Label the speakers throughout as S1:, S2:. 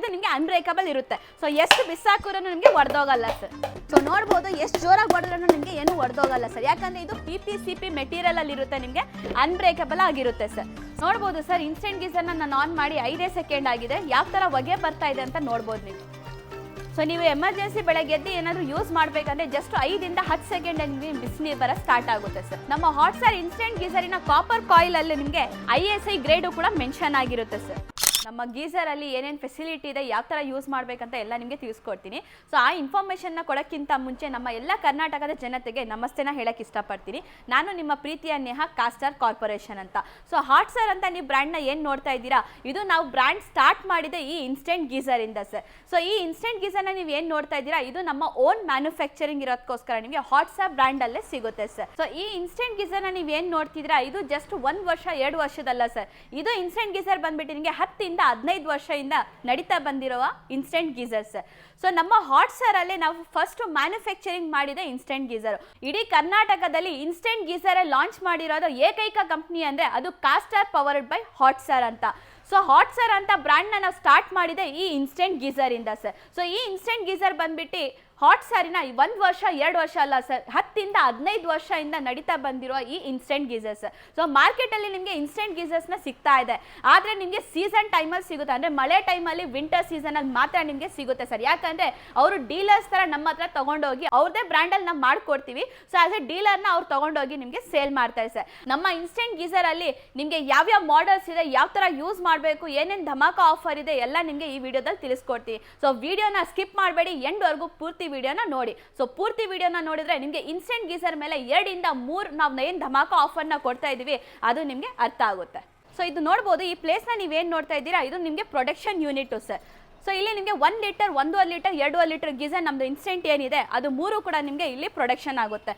S1: ಇದು ನಿಮಗೆ ಅನ್ಬ್ರೇಕಬಲ್ ಇರುತ್ತೆ. ಸೊ ಎಷ್ಟು ಬಿಸಾಕಿದ್ರೂ ನಿಮಗೆ ಒಡೆದೋಗಲ್ಲ ಸರ್ ಸೊ ನೋಡ್ಬೋದು ಎಷ್ಟು ಜೋರಾಗಿ ಹೊಡೆದ್ರೂ ನಿಮಗೆ ಏನು ಒಡೆದೋಗಲ್ಲ ಸರ್ ಯಾಕಂದ್ರೆ ಇದು ಪಿ ಪಿ ಸಿ ಪಿ ಮೆಟೀರಿಯಲಲ್ಲಿ ಇರುತ್ತೆ, ನಿಮಗೆ ಅನ್ಬ್ರೇಕಬಲ್ ಆಗಿರುತ್ತೆ ಸರ್ ನೋಡ್ಬೋದು ಸರ್ ಇನ್ಸ್ಟೆಂಟ್ ಗೀಸರ್ನ ನಾನು ಆನ್ ಮಾಡಿ ಐದೇ ಸೆಕೆಂಡ್ ಆಗಿದೆ. ಯಾವ ಥರ ಹೊಗೆ ಬರ್ತಾ ಇದೆ ಅಂತ ನೋಡ್ಬೋದು ನೀವು. ಸೊ ನೀವು ಎಮರ್ಜೆನ್ಸಿ ಬೆಳಗ್ಗೆ ಎದ್ದು ಏನಾದರೂ ಯೂಸ್ ಮಾಡಬೇಕಂದ್ರೆ ಜಸ್ಟ್ ಐದಿಂದ ಹತ್ತು ಸೆಕೆಂಡ್ ನಿಮಗೆ ಬಿಸಿನೀರು ಬರ ಸ್ಟಾರ್ಟ್ ಆಗುತ್ತೆ ಸರ್ ನಮ್ಮ ಹಾಟ್ ಸರ್ ಇನ್ಸ್ಟೆಂಟ್ ಗೀಸರಿನ ಕಾಪರ್ ಕಾಯಿಲಲ್ಲಿ ನಿಮಗೆ ಐ ಎಸ್ ಐ ಗ್ರೇಡು ಕೂಡ ಮೆನ್ಷನ್ ಆಗಿರುತ್ತೆ ಸರ್ ನಮ್ಮ ಗೀಸರ್ ಅಲ್ಲಿ ಏನೇನು ಫೆಸಿಲಿಟಿ ಇದೆ, ಯಾವ ಥರ ಯೂಸ್ ಮಾಡಬೇಕಂತ ಎಲ್ಲ ನಿಮಗೆ ತಿಳಿಸ್ಕೊಡ್ತೀನಿ. ಸೊ ಆ ಇನ್ಫಾರ್ಮೇಷನ್ನ ಕೊಡೋಕ್ಕಿಂತ ಮುಂಚೆ ನಮ್ಮ ಎಲ್ಲ ಕರ್ನಾಟಕದ ಜನತೆಗೆ ನಮಸ್ತೆನ ಹೇಳಕ್ಕೆ ಇಷ್ಟಪಡ್ತೀನಿ. ನಾನು ನಿಮ್ಮ ಪ್ರೀತಿಯ ನೇಹ ಕಾಸ್ಟಾರ್ ಕಾರ್ಪೊರೇಷನ್ ಅಂತ. ಸೊ ಹಾಟ್ ಸರ್ ಅಂತ ನೀವು ಬ್ರ್ಯಾಂಡ್ನ ಏನು ನೋಡ್ತಾ ಇದ್ದೀರಾ? ಇದು ನಾವು ಬ್ರ್ಯಾಂಡ್ ಸ್ಟಾರ್ಟ್ ಮಾಡಿದೆ ಈ ಇನ್ಸ್ಟೆಂಟ್ ಗೀಸರಿಂದ ಸರ್. ಸೊ ಈ ಇನ್ಸ್ಟೆಂಟ್ ಗೀಸರ್ನ ನೀವು ಏನು ನೋಡ್ತಾ ಇದ್ದೀರಾ? ಇದು ನಮ್ಮ ಓನ್ ಮ್ಯಾನುಫ್ಯಾಕ್ಚರಿಂಗ್ ಇರೋದಕ್ಕೋಸ್ಕರ ನಿಮಗೆ ಹಾಟ್ಸಾ ಬ್ರ್ಯಾಂಡಲ್ಲೇ ಸಿಗುತ್ತೆ ಸರ್. ಸೊ ಈ ಇನ್ಸ್ಟೆಂಟ್ ಗೀಸರ್ನ ನೀವು ಏನು ನೋಡ್ತಿದ್ದೀರಾ? ಇದು ಜಸ್ಟ್ ಒಂದು ವರ್ಷ, ಎರಡು ವರ್ಷದಲ್ಲ ಸರ್. ಇದು ಇನ್ಸ್ಟೆಂಟ್ ಗೀಸರ್ ಬಂದ್ಬಿಟ್ಟು ನಿಮಗೆ ಹತ್ತಿಂದ ಹದಿನೈದು ವರ್ಷದಿಂದ ನಡೀತಾ ಬಂದಿರುವ ಇನ್ಸ್ಟೆಂಟ್ ಗೀಸರ್ಸ್ ಸೊ ನಮ್ಮ ಹಾಟ್ ಅಲ್ಲಿ ನಾವು ಫಸ್ಟ್ ಮ್ಯಾನುಫ್ಯಾಕ್ಚರಿಂಗ್ ಮಾಡಿದ ಇನ್ಸ್ಟೆಂಟ್ ಗೀಸರ್ ಇಡೀ ಕರ್ನಾಟಕದಲ್ಲಿ ಇನ್ಸ್ಟೆಂಟ್ ಗೀಸರ್ ಲಾಂಚ್ ಮಾಡಿರೋದು ಏಕೈಕ ಕಂಪ್ನಿ ಅಂದ್ರೆ ಅದು Costar powered by Hot Sir ಅಂತ. ಸೊ ಹಾಟ್ ಸರ್ ಅಂತ ಬ್ರ್ಯಾಂಡ್ನ ನಾವು ಸ್ಟಾರ್ಟ್ ಮಾಡಿದೆ ಈ ಇನ್ಸ್ಟೆಂಟ್ ಇಂದ ಸರ್ ಸೊ ಈ ಇನ್ಸ್ಟೆಂಟ್ ಗೀಸರ್ ಬಂದ್ಬಿಟ್ಟು ಹಾಟ್ ಸಾರಿನ ಒಂದು ವರ್ಷ, ಎರಡು ವರ್ಷ ಅಲ್ಲ ಸರ್, ಹತ್ತಿಂದ ಹದಿನೈದು ವರ್ಷದಿಂದ ನಡೀತಾ ಬಂದಿರೋ ಈ ಇನ್ಸ್ಟೆಂಟ್ ಗೀಸಸ್ ಸೊ ಮಾರ್ಕೆಟಲ್ಲಿ ನಿಮಗೆ ಇನ್ಸ್ಟೆಂಟ್ನ ಸಿಗ್ತಾ ಇದೆ. ಆದರೆ ನಿಮಗೆ ಸೀಸನ್ ಟೈಮಲ್ಲಿ ಸಿಗುತ್ತೆ. ಅಂದರೆ ಮಳೆ ಟೈಮಲ್ಲಿ ವಿಂಟರ್ ಸೀಸನಲ್ಲಿ ಮಾತ್ರ ನಿಮಗೆ ಸಿಗುತ್ತೆ ಸರ್. ಯಾಕಂದರೆ ಅವರು ಡೀಲರ್ಸ್ ಥರ ನಮ್ಮ ಹತ್ರ ತೊಗೊಂಡೋಗಿ ಅವ್ರದ್ದೇ ಬ್ರ್ಯಾಂಡಲ್ಲಿ ನಾವು ಮಾಡ್ಕೊಡ್ತೀವಿ. ಸೊ ಆಸ್ ಎ ಡೀಲರ್ನ ಅವ್ರು ತೊಗೊಂಡೋಗಿ ನಿಮಗೆ ಸೇಲ್ ಮಾಡ್ತಾರೆ ಸರ್. ನಮ್ಮ ಇನ್ಸ್ಟೆಂಟ್ ಗೀಸರಲ್ಲಿ ನಿಮಗೆ ಯಾವ್ಯಾವ ಮಾಡಲ್ಸ್ ಇದೆ, ಯಾವ ಥರ ಯೂಸ್ ಮಾಡಬೇಕು, ಏನೇನು ಧಮಾಕ ಆಫರ್ ಇದೆ, ಎಲ್ಲ ನಿಮಗೆ ಈ ವಿಡಿಯೋದಲ್ಲಿ ತಿಳಿಸ್ಕೊಡ್ತೀವಿ. ಸೊ ವಿಡಿಯೋನ ಸ್ಕಿಪ್ ಮಾಡಬೇಡಿ. ಎಂಡ್ವರೆಗೂ ಪೂರ್ತಿ ವಿಡಿಯೋನ ನೋಡಿ. ಸೊ ಪೂರ್ತಿ ವಿಡಿಯೋನ ನೋಡಿದ್ರೆ ನಿಮಗೆ ಇನ್ಸ್ಟೆಂಟ್ ಗೀಸರ್ ಮೇಲೆ ಎರಡಿಂದ ಮೂರು ನಾವು ಏನು ಧಮಾಕ ನ ಕೊಡ್ತಾ ಇದ್ದೀವಿ, ಅದು ನಿಮಗೆ ಅರ್ಥ ಆಗುತ್ತೆ. ಸೊ ಇದು ನೋಡ್ಬೋದು, ಈ ಪ್ಲೇಸ್ ಪ್ಲೇಸ್ನ ನೀವೇನು ನೋಡ್ತಾ ಇದ್ದೀರಾ, ಇದು ನಿಮಗೆ ಪ್ರೊಡಕ್ಷನ್ ಯೂನಿಟ್ ಸರ್. ಸೊ ಇಲ್ಲಿ ನಿಮಗೆ ಒಂದು ಲೀಟರ್ ಒಂದೂವರೆ ಲೀಟರ್ ಎರಡೂವರೆ ಲೀಟರ್ ಗೀಸರ್ ನಮ್ಮದು ಇನ್ಸ್ಟೆಂಟ್ ಏನಿದೆ, ಅದು ಮೂರು ಕೂಡ ನಿಮಗೆ ಇಲ್ಲಿ ಪ್ರೊಡಕ್ಷನ್ ಆಗುತ್ತೆ.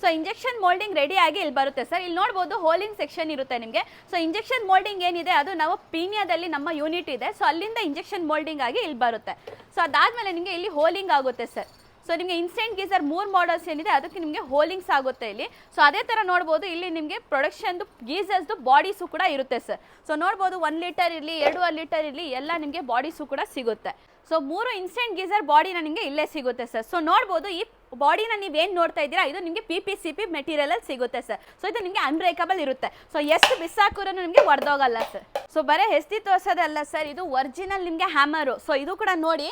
S1: ಸೊ ಇಂಜೆಕ್ಷನ್ ಮೋಲ್ಡಿಂಗ್ ರೆಡಿ ಆಗಿ ಇಲ್ಲಿ ಬರುತ್ತೆ ಸರ್. ಇಲ್ಲಿ ನೋಡ್ಬೋದು ಹೋಲಿಂಗ್ ಸೆಕ್ಷನ್ ಇರುತ್ತೆ ನಿಮಗೆ. ಸೊ ಇಂಜೆಕ್ಷನ್ ಮೋಲ್ಡಿಂಗ್ ಏನಿದೆ, ಅದು ನಾವು ಪೀನಿಯಾದಲ್ಲಿ ನಮ್ಮ ಯೂನಿಟ್ ಇದೆ. ಸೊ ಅಲ್ಲಿಂದ ಇಂಜೆಕ್ಷನ್ ಮೋಲ್ಡಿಂಗ್ ಆಗಿ ಇಲ್ಲಿ ಬರುತ್ತೆ. ಸೊ ಅದಾದಮೇಲೆ ನಿಮಗೆ ಇಲ್ಲಿ ಹೋಲಿಂಗ್ ಆಗುತ್ತೆ ಸರ್. ಸೊ ನಿಮಗೆ ಇನ್ಸ್ಟೆಂಟ್ ಗೀಸರ್ ಮೂರು ಮಾಡಲ್ಸ್ ಏನಿದೆ, ಅದಕ್ಕೆ ನಿಮಗೆ ಹೋಲಿಂಗ್ಸ್ ಆಗುತ್ತೆ ಇಲ್ಲಿ. ಸೊ ಅದೇ ಥರ ನೋಡ್ಬೋದು, ಇಲ್ಲಿ ನಿಮಗೆ ಪ್ರೊಡಕ್ಷನ್ದು ಗೀಸರ್ಸ್ದು ಬಾಡೀಸು ಕೂಡ ಇರುತ್ತೆ ಸರ್. ಸೊ ನೋಡ್ಬೋದು ಒನ್ ಲೀಟರ್ ಇರಲಿ ಎರಡೂವರೆ ಲೀಟರ್ ಇರಲಿ, ಎಲ್ಲ ನಿಮಗೆ ಬಾಡೀಸು ಕೂಡ ಸಿಗುತ್ತೆ. ಸೊ ಮೂರು ಇನ್ಸ್ಟೆಂಟ್ ಗೀಸರ್ ಬಾಡಿನ ನಿಮಗೆ ಇಲ್ಲೇ ಸಿಗುತ್ತೆ ಸರ್. ಸೊ ನೋಡ್ಬೋದು ಈ ಬಾಡಿನ ನೀವೇನು ನೋಡ್ತಾ ಇದ್ದೀರಾ, ಇದು ನಿಮಗೆ ಪಿ ಪಿ ಸಿ ಪಿ ಮೆಟೀರಿಯಲಲ್ಲಿ ಸಿಗುತ್ತೆ ಸರ್ ಸೊ ಇದು ನಿಮಗೆ ಅನ್ಬ್ರೇಕಬಲ್ ಇರುತ್ತೆ. ಸೊ ಎಷ್ಟು ಬಿಸಾಕಿದ್ರೂ ನಿಮಗೆ ಒಡೆದೋಗಲ್ಲ ಸರ್ ಸೊ ಬರೀ ಹೆಸ್ತಿ ತೋರಿಸೋದಲ್ಲ ಸರ್ ಇದು ಒರಿಜಿನಲ್ ನಿಮಗೆ ಹ್ಯಾಮರು ಸೊ ಇದು ಕೂಡ ನೋಡಿ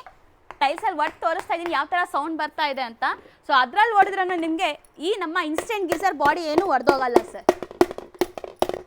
S1: ಟೈಲ್ಸಲ್ಲಿ ಒಟ್ಟು ತೋರಿಸ್ತಾ ಇದ್ದೀನಿ, ಯಾವ ಥರ ಸೌಂಡ್ ಬರ್ತಾ ಇದೆ ಅಂತ. ಸೊ ಅದ್ರಲ್ಲಿ ಹೊಡೆದ್ರೂ ನಿಮಗೆ ಈ ನಮ್ಮ ಇನ್ಸ್ಟೆಂಟ್ ಗೀಸರ್ ಬಾಡಿ ಏನು ಒಡೆದೋಗಲ್ಲ ಸರ್